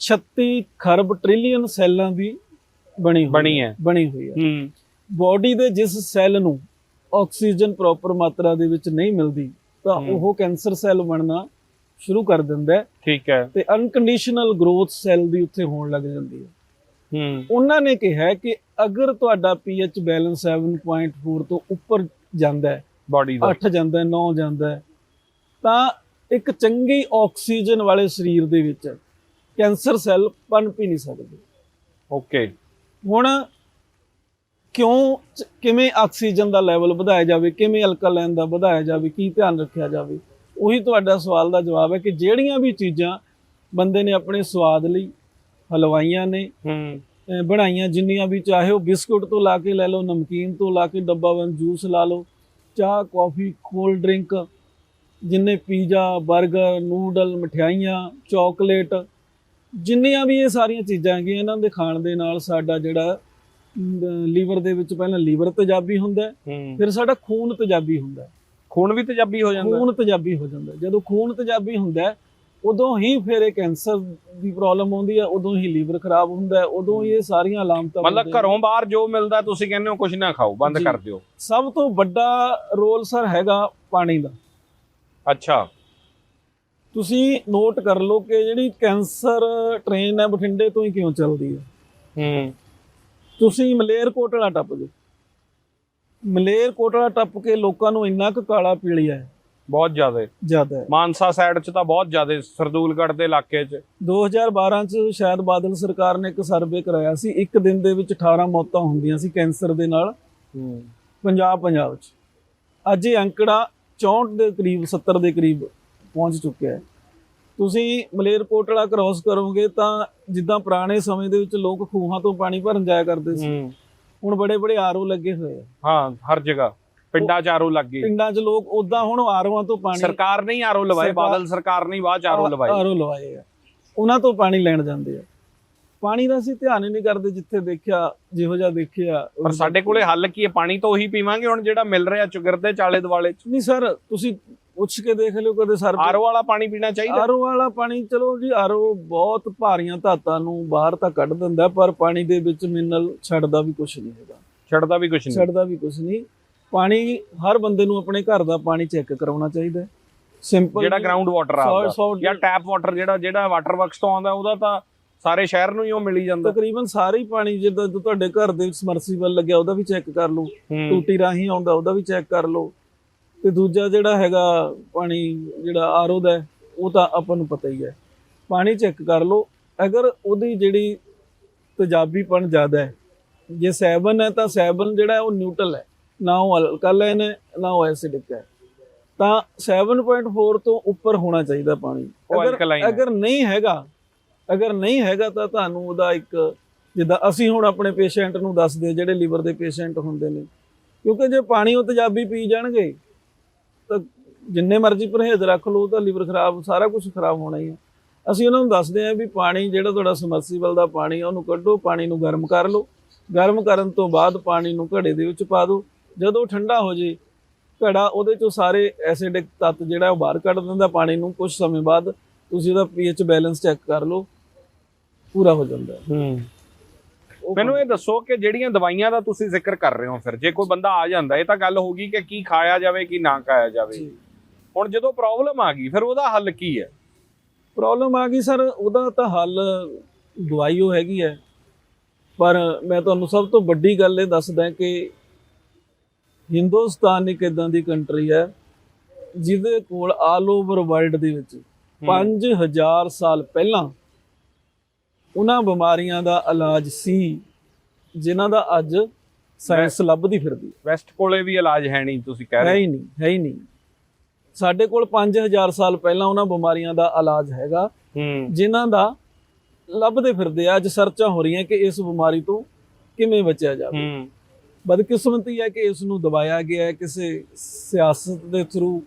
36 ਖਰਬ ਟ੍ਰਿਲੀਅਨ ਸੈੱਲਾਂ ਦੀ ਬਣੀ ਬਣੀ ਹੈ। ਬਣੀ ਹੋਈ ਹੈ। ਹੂੰ। ਬਾਡੀ ਦੇ ਜਿਸ ਸੈੱਲ ਨੂੰ ਆਕਸੀਜਨ ਪ੍ਰੋਪਰ ਮਾਤਰਾ ਦੇ ਵਿੱਚ ਨਹੀਂ ਮਿਲਦੀ ਤਾਂ। ਉਹ ਕੈਂਸਰ ਸੈੱਲ ਬਣਨਾ ਸ਼ੁਰੂ ਕਰ ਦਿੰਦਾ ਹੈ। ਠੀਕ ਹੈ। ਤੇ ਅਨਕੰਡੀਸ਼ਨਲ ਗਰੋਥ ਸੈੱਲ ਦੀ ਉੱਥੇ ਹੋਣ ਲੱਗ ਜਾਂਦੀ ਹੈ। ਹੂੰ। ਉਹਨਾਂ ਨੇ ਕਿਹਾ ਕਿ ਅਗਰ ਤੁਹਾਡਾ ਪੀਐਚ ਬੈਲੈਂਸ 7.4 ਤੋਂ ਉੱਪਰ ਜਾਂਦਾ ਹੈ ਬਾਡੀ ਦਾ। 8 ਜਾਂਦਾ ਹੈ 9 ਜਾਂਦਾ ਹੈ ਤਾਂ ਇੱਕ ਚੰਗੀ ਆਕਸੀਜਨ ਵਾਲੇ ਸਰੀਰ ਦੇ ਵਿੱਚ ਕੈਂਸਰ ਸੈੱਲ ਪਨਪ ਹੀ ਨਹੀਂ ਸਕਦੇ। ਓਕੇ। ਹੁਣ ਕਿਉਂ ਕਿਵੇਂ ਆਕਸੀਜਨ ਦਾ ਲੈਵਲ ਵਧਾਇਆ ਜਾਵੇ ਕਿਵੇਂ ਅਲਕਲੈਨ ਦਾ ਵਧਾਇਆ ਜਾਵੇ ਕੀ ਧਿਆਨ ਰੱਖਿਆ ਜਾਵੇ ਉਹੀ ਤੁਹਾਡਾ ਸਵਾਲ ਦਾ ਜਵਾਬ ਹੈ ਕਿ ਜਿਹੜੀਆਂ ਵੀ ਚੀਜ਼ਾਂ ਬੰਦੇ ਨੇ ਆਪਣੇ ਸਵਾਦ ਲਈ ਹਲਵਾਈਆਂ ਨੇ ਬਣਾਈਆਂ ਜਿੰਨੀਆਂ ਵੀ ਚਾਹੇ ਉਹ ਬਿਸਕੁਟ ਤੋਂ ਲਾ ਕੇ ਲੈ ਲਓ ਨਮਕੀਨ ਤੋਂ ਲਾ ਕੇ ਡੱਬਾਬੰਦ ਜੂਸ ਲਾ ਲਓ ਚਾਹ ਕੌਫੀ ਕੋਲਡ ਡਰਿੰਕ ਜਿੰਨੇ ਪੀਜ਼ਾ 버ਗਰ ਨੂਡਲ ਮਠਿਆਈਆਂ ਚਾਕਲੇਟ ਜਿੰਨੀਆਂ ਵੀ ਇਹ ਸਾਰੀਆਂ ਚੀਜ਼ਾਂ ਹੈਗੀਆਂ ਇਹਨਾਂ ਦੇ ਖਾਣ ਦੇ ਨਾਲ ਸਾਡਾ ਜਿਹੜਾ ਲੀਵਰ ਦੇ ਵਿੱਚ ਪਹਿਲਾਂ ਲੀਵਰ ਤੇਜ਼ਾਬੀ ਹੁੰਦਾ ਫਿਰ ਸਾਡਾ ਖੂਨ ਤੇਜ਼ਾਬੀ ਹੁੰਦਾ। ਖੂਨ ਵੀ ਤੇਜ਼ਾਬੀ ਹੋ ਜਾਂਦਾ ਖੂਨ ਤੇਜ਼ਾਬੀ ਹੋ ਜਾਂਦਾ। ਜਦੋਂ ਖੂਨ ਤੇਜ਼ਾਬੀ ਹੁੰਦਾ ਉਦੋਂ ਹੀ ਫਿਰ ਇਹ ਕੈਂਸਰ ਦੀ ਪ੍ਰੋਬਲਮ ਆਉਂਦੀ ਹੈ ਉਦੋਂ ਹੀ ਲੀਵਰ ਖਰਾਬ ਹੁੰਦਾ ਹੈ ਉਦੋਂ ਹੀ ਇਹ ਸਾਰੀਆਂ ਅਲਾਮਤਾਂ ਮਤਲਬ। ਘਰੋਂ ਬਾਹਰ ਜੋ ਮਿਲਦਾ ਤੁਸੀਂ ਕਹਿੰਦੇ ਹੋ ਕੁਝ ਨਾ ਖਾਓ ਬੰਦ। ਕਰ ਦਿਓ। ਸਭ ਤੋਂ ਵੱਡਾ ਰੋਲ ਸਰ ਹੈਗਾ ਪਾਣੀ ਦਾ। ਅੱਛਾ। ਤੁਸੀਂ ਨੋਟ ਕਰ ਲਓ ਕਿ ਜਿਹੜੀ ਕੈਂਸਰ ਟ੍ਰੇਨ ਹੈ ਬਠਿੰਡੇ ਤੋਂ ਹੀ ਕਿਉਂ ਚੱਲਦੀ ਹੈ। ਹੂੰ। ਤੁਸੀਂ ਮਲੇਰਕੋਟਲਾ ਟੱਪ ਜਾਓ। ਮਲੇਰਕੋਟਲਾ ਟੱਪ ਕੇ ਲੋਕਾਂ ਨੂੰ ਇੰਨਾ ਕੁ ਕਾਲਾ ਪੀਲੀਆ ਹੈ। ਬਹੁਤ ਜ਼ਿਆਦਾ। ਜ਼ਿਆਦਾ। ਮਾਨਸਾ ਸਾਈਡ 'ਚ ਤਾਂ ਬਹੁਤ ਜ਼ਿਆਦਾ ਸਰਦੂਲਗੜ੍ਹ ਦੇ ਇਲਾਕੇ 'ਚ। 2012 ਚ ਸ਼ਾਇਦ ਬਾਦਲ ਸਰਕਾਰ ਨੇ ਇੱਕ ਸਰਵੇ ਕਰਾਇਆ ਸੀ ਇੱਕ ਦਿਨ ਦੇ ਵਿੱਚ 18 ਮੌਤਾਂ ਹੁੰਦੀਆਂ ਸੀ ਕੈਂਸਰ ਦੇ ਨਾਲ। ਪੰਜਾਬ ਪੰਜਾਬ ਚ। ਅੱਜ ਇਹ ਅੰਕੜਾ 64 ਦੇ ਕਰੀਬ 70 ਦੇ ਕਰੀਬ ਪਹੁੰਚ ਚੁੱਕਿਆ ਹੈ। ਤੁਸੀਂ ਮਲੇਰਕੋਟਲਾ ਕ੍ਰਾਸ ਕਰੋਗੇ ਤਾਂ ਜਿੱਦਾਂ ਪੁਰਾਣੇ ਸਮੇਂ ਦੇ ਵਿੱਚ ਲੋਕ ਖੂਹਾਂ ਤੋਂ ਪਾਣੀ ਭਰਨ ਜਾਇਆ ਕਰਦੇ ਸੀ। ਹੁਣ ਬੜੇ ਬੜੇ ਆਰਓ ਲੱਗੇ ਹੋਏ ਆ। ਹਾਂ ਹਰ ਜਗ੍ਹਾ। ਪਿੰਡਾਂ 'ਚ ਆਰੋ ਲੱਗ ਗਈ ਪਿੰਡਾਂ 'ਚ ਲੋਕ ਉਦਾਂ ਹੁਣ ਆਰਓਆਂ ਤੋਂ ਪਾਣੀ ਸਰਕਾਰ ਨਹੀਂ ਆਰੋ ਲਵਾਏ ਸਰਕਾਰ- ਬਾਦਲ ਸਰਕਾਰ ਨਹੀਂ ਬਾਅਦ 'ਚ ਆਰੋ ਲਵਾਏ। ਆਰਓ ਲਵਾਏ ਆ। ਉਹਨਾਂ ਤੋਂ ਪਾਣੀ ਲੈਣ ਜਾਂਦੇ ਆ। ਪਾਣੀ ਦਾ ਅਸੀਂ ਧਿਆਨ ਹੀ ਨਹੀਂ ਕਰਦੇ ਜਿੱਥੇ ਦੇਖਿਆ ਜਿਹੋ ਜਿਹਾ ਦੇਖਿਆ। ਪਰ ਸਾਡੇ ਕੋਲੇ ਹੱਲ ਕੀ ਹੈ? ਪਾਣੀ ਤਾਂ ਉਹੀ ਪੀਵਾਂਗੇ ਹੁਣ ਜਿਹੜਾ ਮਿਲ ਰਿਹਾ ਚੁਗਰ ਦੇ ਚਾਲੇ ਦੁਆਲੇ 'ਚ। ਨਹੀਂ ਸਰ ਤੁਸੀਂ ਪੁੱਛ ਕੇ ਦੇਖ ਲਿਓ ਕਦੇ ਸਰ ਆਰੋ ਵਾਲਾ ਪਾਣੀ ਪੀਣਾ ਚਾਹੀਦਾ। ਆਰਓ ਵਾਲਾ ਪਾਣੀ ਚਲੋ ਜੀ ਆਰਓ ਬਹੁਤ ਭਾਰੀਆਂ ਧਾਤਾਂ ਨੂੰ ਬਾਹਰ ਤਾਂ ਕੱਢ ਦਿੰਦਾ ਪਰ ਪਾਣੀ ਦੇ ਵਿੱਚ ਮਿਨਰਲ ਛੱਡਦਾ ਵੀ ਕੁਝ ਨਹੀਂ ਹੈਗਾ। ਛੱਡਦਾ ਵੀ ਕੁਝ ਨਹੀਂ। ਛੱਡਦਾ ਵੀ ਕੁਝ ਨਹੀਂ। ਪਾਣੀ ਹਰ ਬੰਦੇ ਨੂੰ ਆਪਣੇ ਘਰ ਦਾ ਪਾਣੀ ਚੈੱਕ ਕਰਾਉਣਾ ਚਾਹੀਦਾ ਸਿੰਪਲ ਜਿਹੜਾ ਗਰਾਊਂਡ ਵਾਟਰ ਆਉਂਦਾ ਜਾਂ ਟੈਪ ਵਾਟਰ ਜਿਹੜਾ ਜਿਹੜਾ ਵਾਟਰ ਵਰਕਸ ਤੋਂ ਆਉਂਦਾ ਉਹਦਾ ਤਾਂ ਸਾਰੇ ਸ਼ਹਿਰ ਨੂੰ ਹੀ ਉਹ ਮਿਲੀ ਜਾਂਦਾ। ਤਕਰੀਬਨ ਸਾਰੇ ਹੀ ਪਾਣੀ ਜਿੱਦਾਂ ਤੁਹਾਡੇ ਘਰ ਦੇ ਸਮਰਸੀਬਲ ਲੱਗਿਆ ਉਹਦਾ ਵੀ ਚੈੱਕ ਕਰ ਲਓ। ਟੂਟੀ ਰਾਹੀਂ ਆਉਂਦਾ ਉਹਦਾ ਵੀ ਚੈੱਕ ਕਰ ਲਓ। ਤੇ ਦੂਜਾ ਜਿਹੜਾ ਹੈਗਾ ਪਾਣੀ ਜਿਹੜਾ ਆਰਓ ਦਾ ਉਹ ਤਾਂ ਆਪਾਂ ਨੂੰ ਪਤਾ ਹੀ ਹੈ। ਪਾਣੀ ਚੈੱਕ ਕਰ ਲਓ। ਅਗਰ ਉਹਦੀ ਜਿਹੜੀ ਤੇਜ਼ਾਬੀਪਣ ਜ਼ਿਆਦਾ ਹੈ ਜੇ 7 ਹੈ ਤਾਂ 7 ਜਿਹੜਾ ਉਹ ਨਿਊਟਰਲ ਹੈ। ਨਾ ਉਹ ਅਲਕਲਾਈਨ ਹੈ ਨਾ ਉਹ ਐਸਿਡਿਕ ਹੈ। ਤਾਂ 7.4 ਤੋਂ ਉੱਪਰ ਹੋਣਾ ਚਾਹੀਦਾ ਪਾਣੀ। ਉਹ ਅਗਰ alkaline ਹੈ। ਅਗਰ ਨਹੀਂ ਹੈਗਾ ਅਗਰ ਨਹੀਂ ਹੈਗਾ ਤਾਂ ਤੁਹਾਨੂੰ ਉਹਦਾ ਇੱਕ ਜਿੱਦਾਂ ਅਸੀਂ ਹੁਣ ਆਪਣੇ ਪੇਸ਼ੈਂਟ ਨੂੰ ਦੱਸਦੇ ਹਾਂ, ਜਿਹੜੇ ਲੀਵਰ ਦੇ ਪੇਸ਼ੈਂਟ ਹੁੰਦੇ ਨੇ। ਕਿਉਂਕਿ ਜੇ ਪਾਣੀ ਉਹ ਤੇਜ਼ਾਬੀ ਪੀ ਜਾਣਗੇ ਤਾਂ ਜਿੰਨੇ ਮਰਜ਼ੀ ਪਰਹੇਜ਼ ਰੱਖ ਲਓ ਤਾਂ ਲੀਵਰ ਖਰਾਬ ਸਾਰਾ ਕੁਝ ਖਰਾਬ ਹੋਣਾ ਹੀ ਹੈ। ਅਸੀਂ ਉਹਨਾਂ ਨੂੰ ਦੱਸਦੇ ਹਾਂ ਵੀ ਪਾਣੀ ਜਿਹੜਾ ਤੁਹਾਡਾ ਸਮਰਸੀਬਲ ਦਾ ਪਾਣੀ ਆ ਉਹਨੂੰ ਕੱਢੋ ਪਾਣੀ ਨੂੰ ਗਰਮ ਕਰ ਲਓ। ਗਰਮ ਕਰਨ ਤੋਂ ਬਾਅਦ ਪਾਣੀ ਨੂੰ ਘੜੇ ਦੇ ਵਿੱਚ ਪਾ ਦਿਓ। ਜਦੋਂ ਠੰਡਾ ਹੋ ਜੇ ਘੜਾ ਉਹਦੇ ਚੋਂ ਸਾਰੇ ਐਸਿਡਿਕ ਤੱਤ ਜਿਹੜਾ ਉਹ ਬਾਹਰ ਕੱਢ ਦਿੰਦਾ ਪਾਣੀ ਨੂੰ ਕੁਝ ਸਮੇਂ ਬਾਅਦ ਤੁਸੀਂ ਉਹਦਾ ਪੀਐਚ ਬੈਲੈਂਸ ਚੈੱਕ ਕਰ ਲਓ ਪੂਰਾ ਹੋ ਜਾਂਦਾ ਹੈ। ਮੈਨੂੰ ਇਹ ਦੱਸੋ ਕਿ ਜਿਹੜੀਆਂ ਦਵਾਈਆਂ ਦਾ ਤੁਸੀਂ ਜ਼ਿਕਰ ਕਰ ਰਹੇ ਹੋ ਫਿਰ ਜੇ ਕੋਈ ਬੰਦਾ ਆ ਜਾਂਦਾ ਇਹ ਤਾਂ ਗੱਲ ਹੋ ਗਈ ਕਿ ਕੀ ਖਾਇਆ ਜਾਵੇ ਕੀ ਨਾ ਖਾਇਆ ਜਾਵੇ। ਹੁਣ ਜਦੋਂ ਪ੍ਰੋਬਲਮ ਆ ਗਈ ਫਿਰ ਉਹਦਾ ਹੱਲ ਕੀ ਹੈ? ਪ੍ਰੋਬਲਮ ਆ ਗਈ ਸਰ ਉਹਦਾ ਤਾਂ ਹੱਲ ਦਵਾਈ ਉਹ ਹੈਗੀ ਹੈ। ਪਰ ਮੈਂ ਤੁਹਾਨੂੰ ਸਭ ਤੋਂ ਵੱਡੀ ਗੱਲ ਇਹ ਦੱਸਦਾ ਕਿ ਹਿੰਦੁਸਤਾਨ ਇੱਕ ਇਦਾਂ ਦੀ ਕੰਟਰੀ ਹੈ ਜਿਹਦੇ ਕੋਲ ਆਲ ਓਵਰ ਵਰਲਡ ਦੇ ਵਿੱਚ 5000 ਸਾਲ ਪਹਿਲਾਂ ਉਹਨਾਂ ਬਿਮਾਰੀਆਂ ਦਾ ਇਲਾਜ ਸੀ ਜਿਨ੍ਹਾਂ ਦਾ ਅੱਜ ਸਾਇੰਸ ਲੱਭਦੀ ਫਿਰਦੀ ਹੈ। ਵੈਸਟ ਕੋਲੇ ਵੀ ਇਲਾਜ ਹੈ ਨਹੀਂ ਤੁਸੀਂ ਕਹਿ ਹੈ ਰਹੇ ਹੀ ਨਹੀਂ ਹੈ ਹੀ ਨਹੀਂ। ਸਾਡੇ ਕੋਲ 5000 ਸਾਲ ਪਹਿਲਾਂ ਉਹਨਾਂ ਬਿਮਾਰੀਆਂ ਦਾ ਇਲਾਜ ਹੈਗਾ ਹੂੰ। ਜਿਨ੍ਹਾਂ ਦਾ ਲੱਭਦੇ ਫਿਰਦੇ ਆ ਅੱਜ ਸਰਚਾਂ ਹੋ ਰਹੀਆਂ ਕਿ ਇਸ ਬਿਮਾਰੀ ਤੋਂ ਕਿਵੇਂ ਬਚਿਆ ਜਾਵੇ। ਹੂੰ। ਬਦਕਿਸਮਤੀ ਹੈ ਕਿ ਇਸ ਨੂੰ ਦਬਾਇਆ ਗਿਆ ਹੈ ਕਿਸੇ ਸਿਆਸਤ ਦੇ ਥਰੂ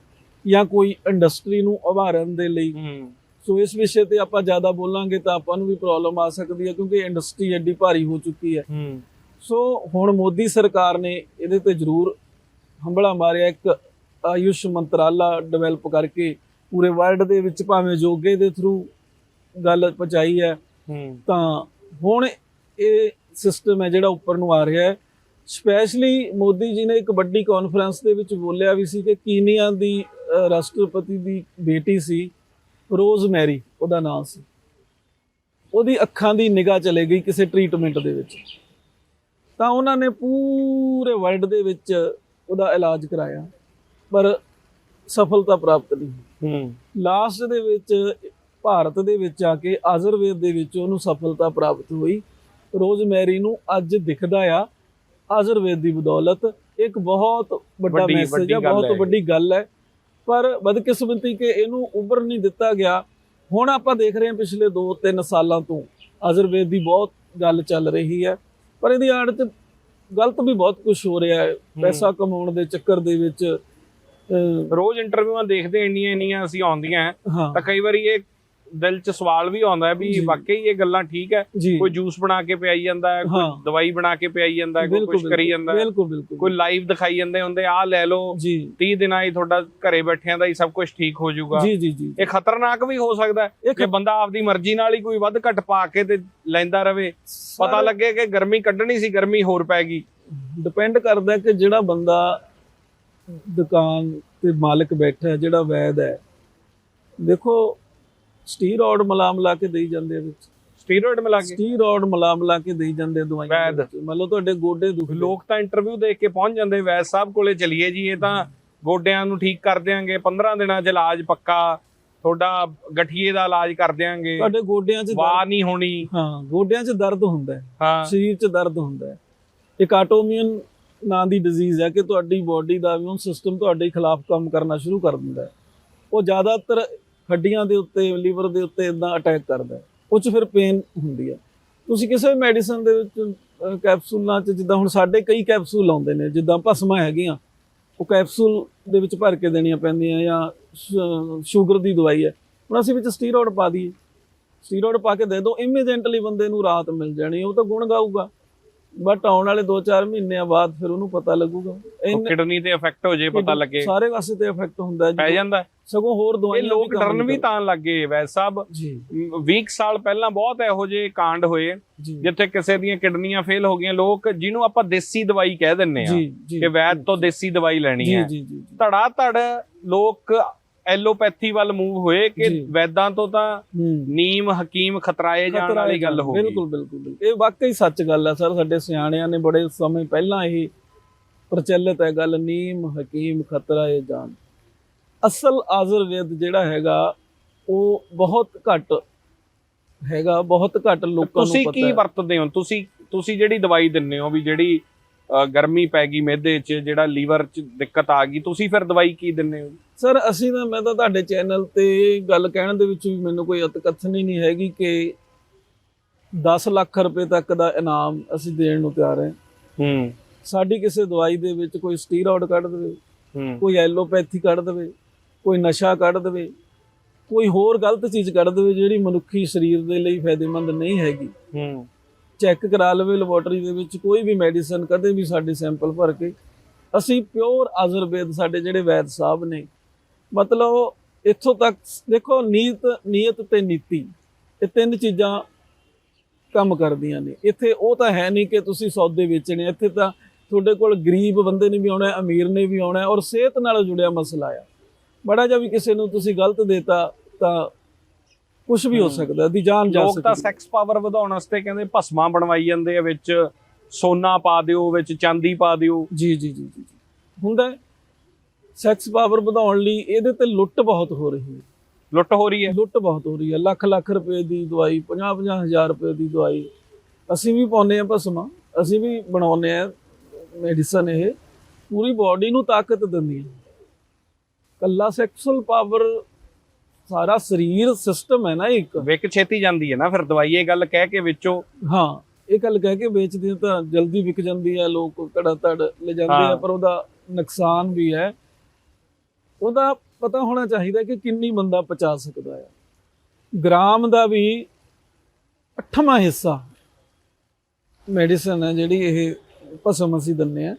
ਜਾਂ ਕੋਈ ਇੰਡਸਟਰੀ ਨੂੰ ਉਭਾਰਨ ਦੇ ਲਈ। ਸੋ ਇਸ ਵਿਸ਼ੇ ਤੇ ਆਪਾਂ ਜ਼ਿਆਦਾ ਬੋਲਾਂਗੇ ਤਾਂ ਆਪਾਂ ਨੂੰ ਵੀ ਪ੍ਰੋਬਲਮ ਆ ਸਕਦੀ ਹੈ ਕਿਉਂਕਿ ਇੰਡਸਟਰੀ ਐਡੀ ਭਾਰੀ ਹੋ ਚੁੱਕੀ ਹੈ। ਸੋ ਹੁਣ ਮੋਦੀ ਸਰਕਾਰ ਨੇ ਇਹਦੇ ਤੇ ਜ਼ਰੂਰ ਹੰਬਲਾ ਮਾਰਿਆ ਇੱਕ ਆਯੁਸ਼ ਮੰਤਰਾਲਾ ਡਿਵੈਲਪ ਕਰਕੇ ਪੂਰੇ ਵਰਲਡ ਦੇ ਵਿੱਚ ਭਾਵੇਂ ਯੋਗੇ ਦੇ ਥਰੂ ਗੱਲ ਪਹੁੰਚਾਈ ਹੂੰ। ਤਾਂ ਹੁਣ ਇਹ ਸਿਸਟਮ ਹੈ ਜਿਹੜਾ ਉੱਪਰ ਨੂੰ ਆ ਰਿਹਾ ਹੈ। ਸਪੈਸ਼ਲੀ ਮੋਦੀ ਜੀ ਨੇ ਇੱਕ ਵੱਡੀ ਕਾਨਫਰੰਸ ਦੇ ਵਿੱਚ ਬੋਲਿਆ ਵੀ ਸੀ ਕਿ ਕੀਨੀਆ ਦੀ ਰਾਸ਼ਟਰਪਤੀ ਦੀ ਬੇਟੀ ਸੀ ਰੋਜ਼ ਮੈਰੀ ਉਹਦਾ ਨਾਮ ਸੀ। ਉਹਦੀ ਅੱਖਾਂ ਦੀ ਨਿਗਾਹ ਚਲੇ ਗਈ ਕਿਸੇ ਟ੍ਰੀਟਮੈਂਟ ਦੇ ਵਿੱਚ। ਤਾਂ ਉਹਨਾਂ ਨੇ ਪੂਰੇ ਵਰਲਡ ਦੇ ਵਿੱਚ ਉਹਦਾ ਇਲਾਜ ਕਰਾਇਆ ਪਰ ਸਫਲਤਾ ਪ੍ਰਾਪਤ ਨਹੀਂ ਹੂੰ। ਲਾਸਟ ਦੇ ਵਿੱਚ ਭਾਰਤ ਦੇ ਵਿੱਚ ਆ ਕੇ ਆਜ਼ਰਵੇਦ ਦੇ ਵਿੱਚ ਉਹਨੂੰ ਸਫਲਤਾ ਪ੍ਰਾਪਤ ਹੋਈ। ਰੋਜ਼ਮੈਰੀ ਨੂੰ ਅੱਜ ਦਿਖਦਾ ਆ। ਆਜ਼ਰਵੇਦ ਦੀ ਬਦੌਲਤ ਇੱਕ ਬਹੁਤ ਵੱਡਾ ਮੈਸੇਜ ਹੈ ਬਹੁਤ। ਵੱਡੀ ਗੱਲ ਹੈ। ਪਰ ਬਦਕਿਸਮਤੀ ਕਿ ਇਹਨੂੰ ਉੱਭਰ ਨਹੀਂ ਦਿੱਤਾ ਗਿਆ। ਹੁਣ ਆਪਾਂ ਦੇਖ ਰਹੇ ਹਾਂ ਪਿਛਲੇ 2-3 ਸਾਲਾਂ ਤੋਂ ਆਜ਼ਰਵੇਦ ਦੀ ਬਹੁਤ ਗੱਲ ਚੱਲ ਰਹੀ ਹੈ। ਪਰ ਇਹਦੀ ਆੜ ਚ ਗਲਤ ਵੀ ਬਹੁਤ ਕੁਝ ਹੋ ਰਿਹਾ ਹੈ। ਪੈਸਾ ਕਮਾਉਣ ਦੇ ਚੱਕਰ ਦੇ ਵਿੱਚ ਰੋਜ਼ ਇੰਟਰਵਿਊਆਂ ਦੇਖਦੇ ਇੰਨੀਆਂ ਇੰਨੀਆਂ ਅਸੀਂ ਆਉਂਦੀਆਂ। ਤਾਂ ਕਈ ਵਾਰੀ ਇਹ ਦਿਲ 'ਚ ਸਵਾਲ ਵੀ ਆਉਂਦਾ ਹੈ ਵੀ। ਵਾਕਈ ਇਹ ਗੱਲਾਂ ਠੀਕ ਹੈ? ਕੋਈ ਜੂਸ ਬਣਾ ਕੇ ਪਿਆਈ ਜਾਂਦਾ ਹੈ ਕੋਈ। ਦਵਾਈ ਬਣਾ ਕੇ ਪਿਆਈ ਜਾਂਦਾ ਹੈ ਕੋਈ ਕੁਝ ਕਰੀ ਜਾਂਦਾ ਹੈ। ਬਿਲਕੁਲ ਬਿਲਕੁਲ। ਕੋਈ ਲਾਈਵ ਦਿਖਾਈ ਜਾਂਦੇ ਹੁੰਦੇ ਆਹ ਲੈ ਲਓ ਜੀ। 30 ਦਿਨਾਂ ਹੀ ਤੁਹਾਡਾ ਘਰੇ ਬੈਠਿਆਂ ਦਾ ਹੀ ਸਭ ਕੁਝ ਠੀਕ ਹੋ ਜਾਊਗਾ। ਜੀ ਜੀ ਜੀ। ਇਹ ਖਤਰਨਾਕ ਵੀ ਹੋ ਸਕਦਾ ਹੈ। ਕਿ ਬੰਦਾ ਆਪਦੀ ਮਰਜ਼ੀ ਨਾਲ ਹੀ ਕੋਈ ਵੱਧ ਘੱਟ ਪਾ ਕੇ ਤੇ ਲੈਂਦਾ ਰਵੇ ਪਤਾ ਲੱਗੇ ਕਿ ਗਰਮੀ ਕੱਢਣੀ ਸੀ ਗਰਮੀ ਹੋਰ ਪੈ ਗਈ। ਡਿਪੈਂਡ ਕਰਦਾ ਕਿ ਜਿਹੜਾ ਬੰਦਾ ਦੁਕਾਨ ਤੇ ਮਾਲਕ ਬੈਠਾ ਹੈ ਜਿਹੜਾ ਵੈਦ ਹੈ। ਦੇਖੋ ਸਟੀਰੋਇਡ ਮਲਾਮ ਲਾ ਕੇ ਦੇਈ ਜਾਂਦੇ ਆ ਵਿੱਚ। ਸਟੀਰੋਇਡ ਮਿਲਾ ਕੇ? ਸਟੀਰੋਇਡ ਮਲਾਮ ਲਾ ਕੇ ਦੇਈ ਜਾਂਦੇ ਆ ਦਵਾਈਆਂ ਵੈਦ। ਲਓ ਤੁਹਾਡੇ ਗੋਡੇ ਦੁਖ ਲੋਕ ਤਾਂ ਇੰਟਰਵਿਊ ਦੇਖ ਕੇ ਪਹੁੰਚ ਜਾਂਦੇ ਵੈਦ ਸਾਹਿਬ ਕੋਲੇ ਚਲੀਏ ਜੀ ਇਹ ਤਾਂ ਗੋਡਿਆਂ ਨੂੰ ਠੀਕ ਕਰ ਦਿਆਂਗੇ 15 ਦਿਨਾਂ 'ਚ ਇਲਾਜ ਪੱਕਾ ਤੁਹਾਡਾ ਗਠੀਏ ਦਾ ਇਲਾਜ ਕਰ ਦਿਆਂਗੇ। ਤੁਹਾਡੇ ਗੋਡਿਆਂ 'ਚ ਦਰਦ- ਵਾਹ ਨਹੀਂ ਹੋਣੀ। ਹਾਂ ਗੋਡਿਆਂ 'ਚ ਦਰਦ ਹੁੰਦਾ ਹੈ। ਹਾਂ। ਸਰੀਰ 'ਚ ਦਰਦ ਹੁੰਦਾ ਹੈ। ਇੱਕ ਆਟੋਮਿਊਨ ਨਾਂ ਦੀ ਡਿਜ਼ੀਜ਼ ਹੈ ਕਿ ਤੁਹਾਡੀ ਬਾਡੀ ਦਾ ਇਮਿਊਨ ਸਿਸਟਮ ਤੁਹਾਡੇ ਖਿਲਾਫ ਕੰਮ ਕਰਨਾ ਸ਼ੁਰੂ ਕਰ ਦਿੰਦਾ ਹੈ। ਉਹ ਜ਼ਿਆਦਾਤਰ ਹੱਡੀਆਂ ਦੇ ਉੱਤੇ, ਲੀਵਰ ਦੇ ਉੱਤੇ ਇਦਾਂ ਅਟੈਕ ਕਰਦਾ ਹੈ। ਉਹ 'ਚ ਫਿਰ ਪੇਨ ਹੁੰਦੀ ਹੈ। ਤੁਸੀਂ ਕਿਸੇ ਵੀ ਮੈਡੀਸਨ ਦੇ ਵਿੱਚ ਕੈਪਸੂਲਾਂ 'ਚ ਜਿੱਦਾਂ ਹੁਣ ਸਾਡੇ ਕਈ ਕੈਪਸੂਲ ਆਉਂਦੇ ਨੇ, ਜਿੱਦਾਂ ਭਸਮਾਂ ਹੈਗੀਆਂ, ਉਹ ਕੈਪਸੂਲ ਦੇ ਵਿੱਚ ਭਰ ਕੇ ਦੇਣੀਆਂ ਪੈਂਦੀਆਂ ਜਾਂ ਸ਼ੂਗਰ ਦੀ ਦਵਾਈ ਹੈ। ਹੁਣ ਅਸੀਂ ਵਿੱਚ ਸਟੀਰੋਇਡ ਪਾ ਦਈਏ। ਸਟੀਰੋਇਡ ਪਾ ਕੇ ਦੇ ਦਿਓ ਇਮੀਡੀਏਟਲੀ ਬੰਦੇ ਨੂੰ ਰਾਹਤ ਮਿਲ ਜਾਣੀ ਉਹ ਤਾਂ ਗੁਣ ਗਾਊਗਾ। ਬਟ ਆਉਣ ਵਾਲੇ 2-4 ਮਹੀਨਿਆਂ ਬਾਅਦ ਫਿਰ ਉਹਨੂੰ ਪਤਾ ਲੱਗੂਗਾ। ਕਿਡਨੀ ਤੇ ਇਫੈਕਟ ਹੋ ਜੇ ਪਤਾ ਲੱਗੇ। ਸਾਰੇ ਪਾਸੇ ਤੇ ਇਫੈਕਟ ਹੁੰਦਾ ਹੈ ਪੈ ਜੀ। ਜਾਂਦਾ। ਸਗੋਂ ਹੋਰ ਇਹ ਦਵਾਈਆਂ ਲੋਕ ਕੰਮ ਡਰਨ ਵੀ ਤਾਂ ਲੱਗੇ ਵੈਦ ਸਾਹਿਬ ਜੀ। 20 ਸਾਲ ਪਹਿਲਾਂ ਬਹੁਤ ਇਹੋ ਜਿਹੇ ਕਾਂਡ ਹੋਏ। ਜੀ। ਜਿੱਥੇ ਕਿਸੇ ਦੀਆਂ ਕਿਡਨੀਆਂ ਫੇਲ ਹੋ ਗਈਆਂ। ਲੋਕ ਜਿਹਨੂੰ ਆਪਾਂ ਦੇਸੀ ਦਵਾਈ ਕਹਿ ਦਿੰਨੇ ਆ ਜੀ ਜੀ ਕਿ ਵੈਦ ਤੋਂ ਦੇਸੀ ਦਵਾਈ ਲੈਣੀ ਜੀ ਹੈ। ਜੀ ਜੀ ਜੀ। ਧੜਾ ਧੜ ਲੋਕ ਐਲੋਪੈਥੀ ਵੱਲ ਮੂਵ ਹੋਏ ਕਿ। ਵੈਦਾਂ ਤੋਂ ਤਾਂ ਨੀਮ ਹਕੀਮ ਖਤਰਾਏ ਜਾਣ ਵਾਲੀ ਗੱਲ ਹੋ ਗਈ। ਬਿਲਕੁਲ ਬਿਲਕੁਲ। ਇਹ ਵਾਕਈ ਸੱਚ ਗੱਲ ਹੈ ਸਰ ਸਾਡੇ ਸਿਆਣਿਆਂ ਨੇ ਬੜੇ ਸਮੇਂ ਪਹਿਲਾਂ ਇਹ ਪ੍ਰਚਲਿਤ ਹੈ ਗੱਲ ਨੀਮ ਹਕੀਮ ਖਤਰਾ ਇਹ ਜਾਨ ਅਸਲ ਆਜ਼ਰਵੇਦ ਜਿਹੜਾ ਹੈਗਾ ਉਹ ਬਹੁਤ ਘੱਟ ਹੈਗਾ ਬਹੁਤ ਘੱਟ ਲੋਕਾਂ ਨੂੰ ਤੁਸੀਂ ਪਤਾ ਕੀ ਹੈ। ਵਰਤਦੇ ਹੋ? ਤੁਸੀਂ ਤੁਸੀਂ ਜਿਹੜੀ ਦਵਾਈ ਦਿੰਨੇ ਹੋ ਵੀ ਜਿਹੜੀ ਗਰਮੀ ਪੈ ਗਈ ਮਿਹਦੇ 'ਚ ਜਿਹੜਾ ਲੀਵਰ 'ਚ ਦਿੱਕਤ ਆ ਗਈ ਤੁਸੀਂ ਫਿਰ ਦਵਾਈ ਕੀ ਦਿੰਨੇ ਹੋ? ਸਰ ਅਸੀਂ ਤਾਂ ਮੈਂ ਤਾਂ ਤੁਹਾਡੇ ਚੈਨਲ ਤੇ ਗੱਲ ਕਹਿਣ ਦੇ ਵਿੱਚ ਵੀ ਮੈਨੂੰ ਕੋਈ ਅਤਕਥਨੀ ਨਹੀਂ ਹੈਗੀ ਕਿ 10 ਲੱਖ ਰੁਪਏ ਤੱਕ ਦਾ ਇਨਾਮ ਅਸੀਂ ਦੇਣ ਨੂੰ ਤਿਆਰ ਹਾਂ। ਹੂੰ। ਸਾਡੀ ਕਿਸੇ ਦਵਾਈ ਦੇ ਵਿੱਚ ਕੋਈ ਸਟੀਰੋਇਡ ਕੱਢ ਦੇਵੇ ਹੂੰ। ਕੋਈ ਐਲੋਪੈਥੀ ਕੱਢ ਦੇਵੇ ਕੋਈ ਨਸ਼ਾ ਕੱਢ ਦੇਵੇ ਕੋਈ ਹੋਰ ਗਲਤ ਚੀਜ਼ ਕੱਢ ਦੇਵੇ ਜਿਹੜੀ ਮਨੁੱਖੀ ਸਰੀਰ ਦੇ ਲਈ ਫਾਇਦੇਮੰਦ ਨਹੀਂ ਹੈਗੀ। ਹੂੰ। ਚੈੱਕ ਕਰਾ ਲਵੇ ਲੈਬੋਰਟਰੀ ਦੇ ਵਿੱਚ, ਕੋਈ ਵੀ ਮੈਡੀਸਨ, ਕਦੇ ਵੀ ਸਾਡੇ ਸੈਂਪਲ ਭਰ ਕੇ। ਅਸੀਂ ਪਿਓਰ ਆਜ਼ਰਵੇਦ ਸਾਡੇ ਜਿਹੜੇ ਵੈਦ ਸਾਹਿਬ ਨੇ, ਮਤਲਬ ਇੱਥੋਂ ਤੱਕ, ਦੇਖੋ ਨੀਤ, ਨੀਅਤ ਤੇ ਨੀਤੀ, ਇਹ ਤਿੰਨ ਚੀਜ਼ਾਂ ਕੰਮ ਕਰਦੀਆਂ ਨੇ। ਇੱਥੇ ਉਹ ਤਾਂ ਹੈ ਨਹੀਂ ਕਿ ਤੁਸੀਂ ਸੌਦੇ ਵੇਚਣੇ ਇੱਥੇ ਤਾਂ ਤੁਹਾਡੇ ਕੋਲ ਗਰੀਬ ਬੰਦੇ ਨੇ ਵੀ ਆਉਣਾ, ਅਮੀਰ ਨੇ ਵੀ ਆਉਣਾ ਔਰ ਸਿਹਤ ਨਾਲ ਜੁੜਿਆ ਮਸਲਾ ਆ। ਬੜਾ ਜਿਹਾ ਵੀ ਕਿਸੇ ਨੂੰ ਤੁਸੀਂ ਗਲਤ ਦੇਤਾ ਤਾਂ ਕੁਝ ਵੀ ਹੋ। ਸਕਦਾ ਦੀ ਜਾਨ ਜਾ ਲੋਕ ਤਾਂ ਸਕਦੀ। ਸੈਕਸ ਪਾਵਰ ਵਧਾਉਣ ਵਾਸਤੇ ਕਹਿੰਦੇ ਭਸਮਾਂ ਬਣਵਾਈ ਜਾਂਦੇ ਆ ਵਿੱਚ ਸੋਨਾ ਪਾ ਦਿਓ ਵਿੱਚ ਚਾਂਦੀ ਪਾ ਦਿਓ। ਜੀ ਜੀ ਜੀ ਜੀ। ਹੁੰਦਾ ਸੈਕਸ ਪਾਵਰ ਵਧਾਉਣ ਲਈ ਇਹਦੇ ਤੇ ਲੁੱਟ ਬਹੁਤ ਹੋ ਰਹੀ ਹੈ। ਲੁੱਟ ਹੋ ਰਹੀ ਹੈ? ਲੁੱਟ ਬਹੁਤ ਹੋ ਰਹੀ ਹੈ। ਲੱਖ ਲੱਖ ਰੁਪਏ ਦੀ ਦਵਾਈ 50 50 ਹਜ਼ਾਰ ਰੁਪਏ ਦੀ ਦਵਾਈ। ਅਸੀਂ ਵੀ ਪਾਉਂਦੇ ਆ ਭਸਮਾ ਅਸੀਂ ਵੀ ਬਣਾਉਂਦੇ ਆ ਮੈਡੀਸਨ ਇਹ। ਪੂਰੀ ਬਾਡੀ ਨੂੰ ਤਾਕਤ ਦਿੰਦੀ ਹੈ। ਕੱਲਾ ਸੈਕਸੁਅਲ ਪਾਵਰ ਸਾਰਾ ਸਰੀਰ ਸਿਸਟਮ ਹੈ ਨਾ ਇੱਕ। ਵਿਕ ਛੇਤੀ ਜਾਂਦੀ ਹੈ ਨਾ ਫਿਰ ਦਵਾਈ ਇਹ ਗੱਲ ਕਹਿ ਕੇ ਵਿੱਚੋਂ। ਹਾਂ ਇਹ ਗੱਲ ਕਹਿ ਕੇ ਵੇਚਦੇ ਆ ਤਾਂ ਜਲਦੀ ਵਿਕ ਜਾਂਦੀ ਹੈ ਲੋਕ ਧੜਾ ਧੜ ਲੈ ਜਾਂਦੇ ਆ। ਪਰ ਉਹਦਾ ਨੁਕਸਾਨ ਵੀ ਹੈ। ਉਹਦਾ ਪਤਾ ਹੋਣਾ ਚਾਹੀਦਾ ਕਿ ਕਿੰਨੀ ਬੰਦਾ ਪਚਾ ਸਕਦਾ ਹੈ। ਗ੍ਰਾਮ ਦਾ ਵੀ ਅੱਠਵਾਂ ਹਿੱਸਾ ਮੈਡੀਸਨ ਹੈ ਜਿਹੜੀ ਇਹ ਭਸਮ ਅਸੀਂ ਦਿੰਨੇ ਆ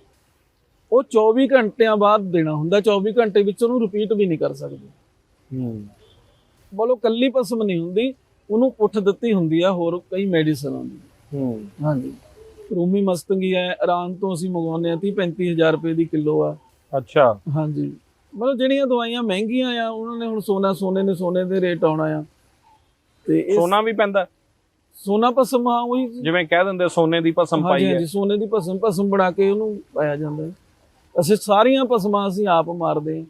ਉਹ 24 ਘੰਟਿਆਂ ਬਾਅਦ ਦੇਣਾ ਹੁੰਦਾ 24 ਘੰਟੇ ਵਿੱਚ ਉਹਨੂੰ ਰਿਪੀਟ ਵੀ ਨਹੀਂ ਕਰ ਸਕਦੇ। ਹੂੰ। ਬੋਲੋ ਕੱਲੀ ਭਸਮ ਨਹੀਂ ਹੁੰਦੀ ਉਹਨੂੰ ਪੁੱਠ ਦਿੱਤੀ ਹੁੰਦੀ ਆ ਹੋਰ ਕਈ ਮੈਡੀਸਨਾਂ ਦੀ ਹੂੰ। ਹਾਂਜੀ। ਰੂਮੀ ਮਸਤੰਗੀ ਹੈ ਇਰਾਨ ਤੋਂ ਅਸੀਂ ਮੰਗਵਾਉਂਦੇ ਆ 30 35000 ਰੁਪਏ ਦੀ ਕਿਲੋ ਆ। ਅੱਛਾ। ਹਾਂਜੀ। ਮਤਲਬ ਜਿਹੜੀਆਂ ਦਵਾਈਆਂ ਮਹਿੰਗੀਆਂ ਆ ਉਹਨਾਂ ਨੇ ਹੁਣ ਸੋਨਾ ਸੋਨੇ ਨੇ ਸੋਨੇ ਦੇ ਰੇਟ ਆਉਣਾ ਆ। ਤੇ ਇਹ ਸੋਨਾ ਵੀ ਪੈਂਦਾ? ਸੋਨਾ ਭਸਮ ਆ ਉਹੀ ਜਿਵੇਂ ਕਹਿ ਦਿੰਦੇ ਸੋਨੇ ਦੀ ਭਸਮ ਪਾਈ ਹੈ। ਹਾਂਜੀ ਸੋਨੇ ਦੀ ਭਸਮ ਭਸਮ ਬਣਾ ਕੇ ਉਹਨੂੰ ਪਾਇਆ ਜਾਂਦਾ। ਅਸੀਂ ਸਾਰੀਆਂ ਭਸਮਾਂ ਅਸੀਂ ਆਪ ਮਾਰਦੇ ਹਾਂ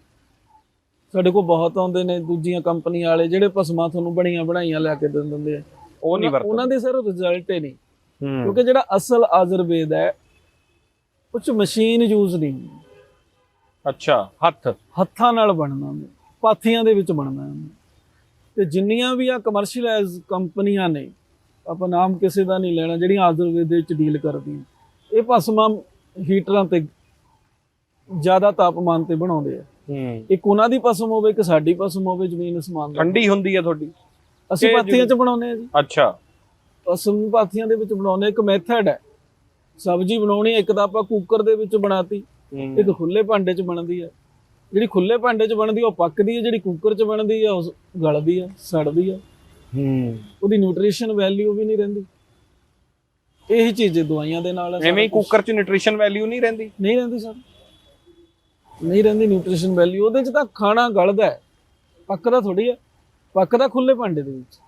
ਸਾਡੇ ਕੋਲ ਬਹੁਤ ਆਉਂਦੇ ਨੇ ਦੂਜੀਆਂ ਕੰਪਨੀਆਂ ਵਾਲੇ ਜਿਹੜੇ ਭਸਮਾਂ ਤੁਹਾਨੂੰ ਬਣੀਆਂ ਬਣਾਈਆਂ ਲਿਆ ਕੇ ਦੇ ਦਿੰਦੇ ਆ। ਉਹ ਨਹੀਂ ਉਹਨਾਂ- ਉਹਨਾਂ ਵਰਤਦੇ ਦੇ ਸਰ ਰਿਜ਼ਲਟ ਹੀ ਨਹੀਂ। ਕਿਉਂਕਿ ਜਿਹੜਾ ਅਸਲ ਆਯੁਰਵੇਦ ਹੈ ਉਹ ਚ ਮਸ਼ੀਨ ਯੂਜ਼ ਨਹੀਂ। ਅੱਛਾ ਹੱਥ। ਹੱਥਾਂ ਨਾਲ ਬਣਨਾ ਪਾਥੀਆਂ ਦੇ ਵਿੱਚ ਬਣਨਾ ਤੇ ਜਿੰਨੀਆਂ ਵੀ ਆ ਕਮਰਸ਼ੀਅਲਾਈਜ਼ ਕੰਪਨੀਆਂ ਨੇ ਆਪਾਂ ਨਾਮ ਕਿਸੇ ਦਾ ਨਹੀਂ ਲੈਣਾ ਜਿਹੜੀਆਂ ਆਯੁਰਵੇਦ ਦੇ ਵਿੱਚ ਡੀਲ ਕਰਦੀਆਂ। ਇਹ ਭਸਮਾਂ ਹੀਟਰਾਂ ਤੇ ਜ਼ਿਆਦਾ ਤਾਪਮਾਨ ਤੇ ਬਣਾਉਂਦੇ ਆ। ਇੱਕ ਉਹਨਾਂ ਦੀ ਭਸਮ ਹੋਵੇ ਇੱਕ ਸਾਡੀ ਭਸਮ ਹੋਵੇ ਜ਼ਮੀਨ ਅਸਮਾਨ ਦਾ ਠੰਡੀ ਹੁੰਦੀ ਹੈ ਤੁਹਾਡੀ? ਅਸੀਂ ਪਾਥੀਆਂ 'ਚ ਬਣਾਉਂਦੇ ਆ ਜੀ। ਅੱਛਾ। ਭਸਮ ਪਾਥੀਆਂ ਦੇ ਵਿੱਚ ਬਣਾਉਂਦੇ ਇੱਕ ਮੈਥਡ ਹੈ। ਸਬਜ਼ੀ ਬਣਾਉਣੀ ਇੱਕ ਤਾਂ ਆਪਾਂ ਕੁੱਕਰ ਦੇ ਵਿੱਚ ਬਣਾਤੀ। ਇੱਕ ਖੁੱਲੇ ਭਾਂਡੇ 'ਚ ਬਣਦੀ ਹੈ। ਜਿਹੜੀ ਖੁੱਲੇ ਭਾਂਡੇ 'ਚ ਬਣਦੀ ਆ, ਉਹ ਪੱਕਦੀ ਹੈ ਜਿਹੜੀ ਕੁੱਕਰ 'ਚ ਬਣਦੀ ਆ ਉਹ ਗਲਦੀ ਆ ਸੜਦੀ ਆ। ਹੂੰ। ਉਹਦੀ ਨਿਊਟ੍ਰੀਸ਼ਨ ਵੈਲਿਊ ਵੀ ਨਹੀਂ ਰਹਿੰਦੀ। ਇਹੀ ਚੀਜ਼ ਦਵਾਈਆਂ ਦੇ ਨਾਲ ਆ ਐਵੇਂ। ਕੁੱਕਰ 'ਚ ਨਿਊਟ੍ਰੀਸ਼ਨ ਵੈਲਿਊ ਨਹੀਂ ਰਹਿੰਦੀ? ਨਹੀਂ ਰਹਿੰਦੀ ਸਰ। ਨਹੀਂ ਰਹਿੰਦੀ ਨਿਊਟ੍ਰੀਸ਼ਨ ਵੈਲਿਊ ਉਹਦੇ 'ਚ ਤਾਂ ਖਾਣਾ ਗਲਦਾ ਹੈ। ਪੱਕਦਾ ਥੋੜੀ ਆ ਪੱਕਦਾ ਖੁੱਲੇ ਭਾਂਡੇ ਦੇ ਵਿੱਚ।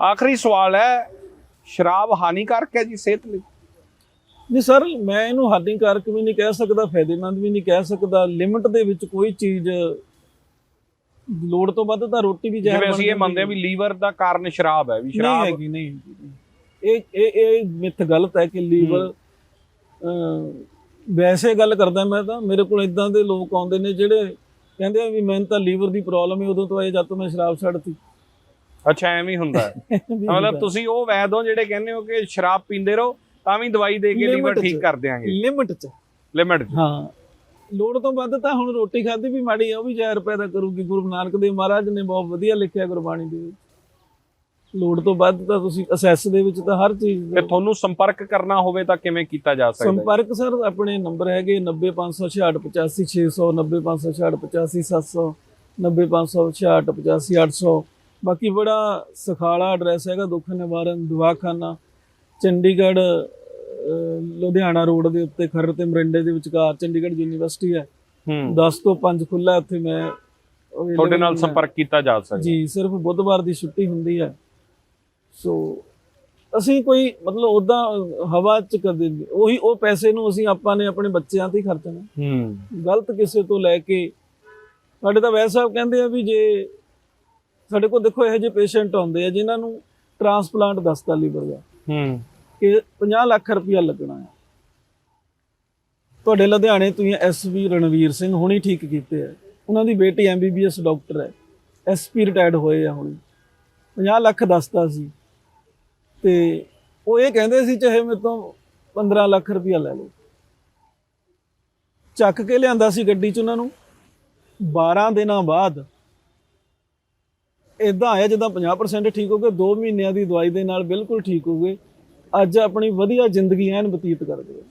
ਆਖਰੀ ਸਵਾਲ ਹੈ ਸ਼ਰਾਬ ਹਾਨੀਕਾਰਕ ਹੈ ਜੀ ਸਿਹਤ ਲਈ? ਨਹੀਂ ਸਰ ਮੈਂ ਇਹਨੂੰ ਹਾਨੀਕਾਰਕ ਵੀ ਨਹੀਂ ਕਹਿ ਸਕਦਾ ਫਾਇਦੇਮੰਦ ਵੀ ਨਹੀਂ ਕਹਿ ਸਕਦਾ। ਲਿਮਟ ਦੇ ਵਿੱਚ ਕੋਈ ਚੀਜ਼ ਲੋੜ ਤੋਂ ਵੱਧ ਤਾਂ ਰੋਟੀ ਵੀ ਜ਼ਹਿਰ ਜਿਵੇਂ ਅਸੀਂ ਇਹ ਮੰਨਦੇ। ਹਾਂ ਵੀ ਲੀਵਰ ਦਾ ਕਾਰਨ ਸ਼ਰਾਬ ਹੈ ਵੀ ਨਹੀਂ ਸ਼ਰਾਬ ਹੈਗੀ ਨਹੀਂ ਹੈਗੀ, ਨਹੀਂ। ਇਹ ਇਹ ਇਹ ਮਿੱਥ ਗਲਤ ਹੈ ਕਿ ਲੀਵਰ ਵੈਸੇ ਗੱਲ ਕਰਦਾ ਮੈਂ ਤਾਂ ਮੇਰੇ ਕੋਲ ਇਦਾਂ ਦੇ ਲੋਕ ਆਉਂਦੇ ਨੇ ਜਿਹੜੇ ਕਹਿੰਦੇ ਆ ਵੀ ਮੈਨੂੰ ਤਾਂ ਲੀਵਰ ਦੀ ਪ੍ਰੋਬਲਮ ਹੈ ਉਦੋਂ ਤੋਂ ਇਹ ਜਦ ਤੋਂ ਮੈਂ ਸ਼ਰਾਬ ਛੱਡਤੀ। ਅੱਛਾ ਐਵੇਂ ਹੀ ਹੁੰਦਾ ਹੈ। ਮਤਲਬ ਤੁਸੀਂ ਉਹ ਵੈਦ ਹੋ ਜਿਹੜੇ ਕਹਿੰਦੇ ਹੋ ਕਿ ਸ਼ਰਾਬ ਪੀਂਦੇ ਰਹੋ ਤਾਂ ਵੀ ਦਵਾਈ ਦੇ ਕੇ ਲੀਵਰ ਠੀਕ ਚ। ਕਰ ਦਿਆਂਗੇ। ਲਿਮਟ ਚ। ਲਿਮਿਟ ਹਾਂ। ਲੋੜ ਤੋਂ ਵੱਧ ਤਾਂ ਹੁਣ ਰੋਟੀ ਖਾਧੀ ਵੀ ਮਾੜੀ ਆ ਉਹ ਵੀ ਜ਼ਹਿਰ ਪੈਦਾ ਕਰੂਗੀ ਗੁਰੂ ਨਾਨਕ ਦੇਵ ਮਹਾਰਾਜ ਨੇ ਬਹੁਤ ਵਧੀਆ ਲਿਖਿਆ ਗੁਰਬਾਣੀ ਦੇ ਵਿੱਚ। ਲੋੜ ਤੋਂ ਵੱਧ ਤਾਂ ਤੁਸੀਂ ਅਸੈਸ ਦੇ ਵਿੱਚ ਤਾਂ ਹਰ ਚੀਜ਼ ਤੇ ਤੁਹਾਨੂੰ ਸੰਪਰਕ ਕਰਨਾ ਹੋਵੇ ਤਾਂ ਕਿਵੇਂ ਕੀਤਾ ਜਾ ਸਕਦਾ? ਸੰਪਰਕ ਸਰ ਆਪਣੇ ਨੰਬਰ ਹੈਗੇ 90566 90566 90566 ਬਾਕੀ ਬੜਾ ਸਖਾਲਾ ਐਡਰੈਸ ਹੈਗਾ ਦੁੱਖ ਨਿਵਾਰਨ ਦਵਾਖਾਨਾ ਚੰਡੀਗੜ੍ਹ ਲੁਧਿਆਣਾ ਰੋਡ ਦੇ ਉੱਤੇ ਖਰੜ ਤੇ ਮਰਿੰਡੇ ਦੇ ਵਿਚਕਾਰ ਚੰਡੀਗੜ੍ਹ ਯੂਨੀਵਰਸਿਟੀ ਹੈ ਹੂੰ 10 ਤੋਂ 5 ਖੁੱਲਾ ਉੱਥੇ ਮੈਂ ਤੁਹਾਡੇ ਨਾਲ। ਸੰਪਰਕ ਕੀਤਾ ਜਾ ਸਕਦਾ ਜੀ ਸਿਰਫ ਬੁੱਧਵਾਰ ਦੀ ਛੁੱਟੀ ਹੁੰਦੀ ਹੈ ਸੋ ਅਸੀਂ ਕੋਈ ਮਤਲਬ ਉਦਾਂ ਹਵਾ ਚ ਨਹੀਂ- ਉਹੀ ਉਹ ਪੈਸੇ ਨੂੰ ਅਸੀਂ ਆਪਾਂ ਨੇ ਆਪਣੇ ਬੱਚਿਆਂ ਤੇ ਹੀ ਖਰਚਣਾ। ਹੂੰ। ਗਲਤ ਕਿਸੇ ਤੋਂ ਲੈ ਕੇ ਸਾਡੇ ਤਾਂ ਵੈਦ ਸਾਹਿਬ ਕਹਿੰਦੇ ਆ ਵੀ ਜੇ ਸਾਡੇ ਕੋਲ ਦੇਖੋ ਇਹੋ ਜਿਹੇ ਪੇਸ਼ੈਂਟ ਆਉਂਦੇ ਆ ਜਿਨ੍ਹਾਂ ਨੂੰ ਟ੍ਰਾਂਸਪਲਾਂਟ ਦੱਸਦਾ ਲੀਵਰ ਦਾ ਹੂੰ। ਕਿ 50 ਲੱਖ ਰੁਪਇਆ ਲੱਗਣਾ ਹੈ ਤੁਹਾਡੇ ਲੁਧਿਆਣੇ ਤੋਂ ਐਸਵੀ ਰਣਵੀਰ ਸਿੰਘ ਹੁਣੀ ਠੀਕ ਕੀਤੇ ਆ। ਉਹਨਾਂ ਦੀ ਬੇਟੀ ਐਮਬੀਬੀਐਸ ਡਾਕਟਰ ਹੈ। ਐਸਪੀ ਰਿਟਾਇਰਡ ਹੋਏ ਆ ਹੁਣ। 50 ਲੱਖ ਦੱਸਦਾ ਸੀ। ਤੇ ਉਹ ਇਹ ਕਹਿੰਦੇ ਸੀ ਚਾਹੇ ਮੇਰੇ ਤੋਂ 15 ਲੱਖ ਰੁਪਇਆ ਲੈ ਲਓ। ਚੱਕ ਕੇ ਲਿਆਂਦਾ ਸੀ ਗੱਡੀ 'ਚ ਉਹਨਾਂ ਨੂੰ। 12 ਦਿਨਾਂ ਬਾਅਦ ਇਦਾਂ ਆਇਆ ਜਿੱਦਾਂ 50% ਠੀਕ ਹੋ ਗਏ 2 ਮਹੀਨਿਆਂ ਦੀ ਦਵਾਈ ਦੇ ਨਾਲ ਬਿਲਕੁਲ ਠੀਕ ਹੋ ਗਏ। ਅੱਜ ਆਪਣੀ ਵਧੀਆ ਜ਼ਿੰਦਗੀ ਐਨ ਬਤੀਤ ਕਰਦੇ ਆ।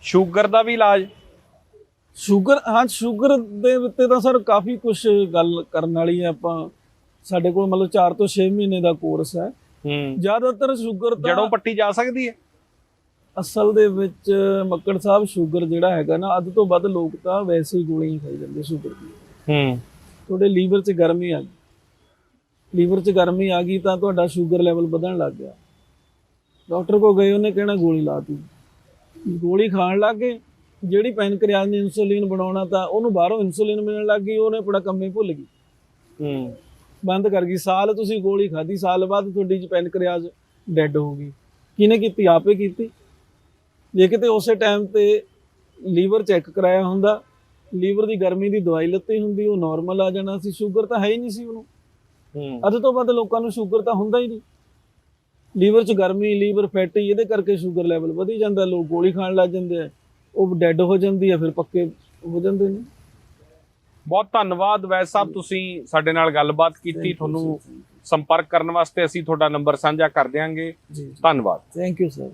ਸ਼ੂਗਰ ਦਾ ਵੀ ਇਲਾਜ? ਸ਼ੂਗਰ ਹਾਂ ਸ਼ੂਗਰ ਦੇ ਉੱਤੇ ਤਾਂ ਸਰ ਕਾਫੀ ਕੁਝ ਗੱਲ ਕਰਨ ਵਾਲੀ ਹੈ ਆਪਾਂ। ਸਾਡੇ ਕੋਲ ਮਤਲਬ 4 ਤੋਂ 6 ਮਹੀਨੇ ਦਾ ਕੋਰਸ ਹੈ। ਹੂੰ। ਜ਼ਿਆਦਾਤਰ ਸ਼ੂਗਰ ਤਾਂ ਜੜੋਂ ਪੱਟੀ ਜਾ ਸਕਦੀ ਹੈ? ਅਸਲ ਦੇ ਵਿੱਚ ਮੱਕੜ ਸਾਹਿਬ ਸ਼ੂਗਰ ਜਿਹੜਾ ਹੈਗਾ ਨਾ ਅੱਧ ਤੋਂ ਵੱਧ ਲੋਕ ਤਾਂ ਵੈਸੇ ਹੀ ਗੋਲੀਆਂ ਖਾਈ ਜਾਂਦੇ ਸ਼ੂਗਰ ਦੀ। ਹੂੰ। ਤੁਹਾਡੇ ਲੀਵਰ 'ਚ ਗਰਮੀ ਆ ਗਈ। ਲੀਵਰ 'ਚ ਗਰਮੀ ਆ ਗਈ ਤਾਂ ਤੁਹਾਡਾ ਸ਼ੂਗਰ ਲੈਵਲ ਵਧਣ ਲੱਗ ਗਿਆ। ਡਾਕਟਰ ਕੋ ਗਏ ਉਹਨੇ ਕਹਿਣਾ ਗੋਲੀ ਲਾਤੀ ਗੋਲੀ ਖਾਣ ਲੱਗ ਗਏ। ਜਿਹੜੀ ਪੈਨਕ੍ਰੀਆਸ ਨੇ ਇਨਸੂਲਿਨ ਬਣਾਉਣਾ ਤਾਂ ਉਹਨੂੰ ਬਾਹਰੋਂ ਇਨਸੂਲਿਨ ਮਿਲਣ ਲੱਗ ਗਈ ਉਹਨੇ ਆਪਣਾ ਕੰਮ ਹੀ ਭੁੱਲ ਗਈ। ਹੂੰ। ਬੰਦ ਕਰ ਗਈ। ਸਾਲ ਤੁਸੀਂ ਗੋਲੀ ਖਾਧੀ ਸਾਲ ਬਾਅਦ ਤੁਹਾਡੀ ਚ ਪੈਨਕ੍ਰੀਆਸ ਡੈੱਡ ਹੋ ਗਈ। ਕਿਹਨੇ ਕੀਤੀ? ਆਪੇ ਕੀਤੀ। ਜੇ ਕਿਤੇ ਉਸੇ ਟਾਈਮ ਤੇ ਲੀਵਰ ਚੈੱਕ ਕਰਾਇਆ ਹੁੰਦਾ ਲੀਵਰ ਦੀ ਗਰਮੀ ਦੀ ਦਵਾਈ ਲੱਤੀ ਹੁੰਦੀ ਉਹ ਨਾਰਮਲ ਆ ਜਾਣਾ ਸੀ। ਸ਼ੂਗਰ ਤਾਂ ਹੈ ਹੀ ਨਹੀਂ ਸੀ ਉਹਨੂੰ। ਹੂੰ। ਅੱਧ ਤੋਂ ਵੱਧ ਲੋਕਾਂ ਨੂੰ ਸ਼ੂਗਰ ਤਾਂ ਹੁੰਦਾ ਹੀ ਨਹੀਂ। ਲੀਵਰ 'ਚ ਗਰਮੀ ਲੀਵਰ ਫੈਟੀ ਇਹਦੇ ਕਰਕੇ ਸ਼ੂਗਰ ਲੈਵਲ ਵਧੀ ਜਾਂਦਾ। ਲੋਕ ਗੋਲੀ ਖਾਣ ਲੱਗ ਜਾਂਦੇ ਆ। ਉਹ ਡੈੱਡ ਹੋ ਜਾਂਦੀ ਆ ਫਿਰ ਪੱਕੇ ਹੋ ਜਾਂਦੇ ਨੇ। ਬਹੁਤ ਧੰਨਵਾਦ ਵੈਦ ਸਾਹਿਬ ਤੁਸੀਂ ਸਾਡੇ ਨਾਲ ਗੱਲਬਾਤ ਕੀਤੀ ਤੁਹਾਨੂੰ ਸੰਪਰਕ ਕਰਨ ਵਾਸਤੇ ਅਸੀਂ ਤੁਹਾਡਾ ਨੰਬਰ ਸਾਂਝਾ ਕਰ ਦਿਆਂਗੇ। ਧੰਨਵਾਦ। Thank you sir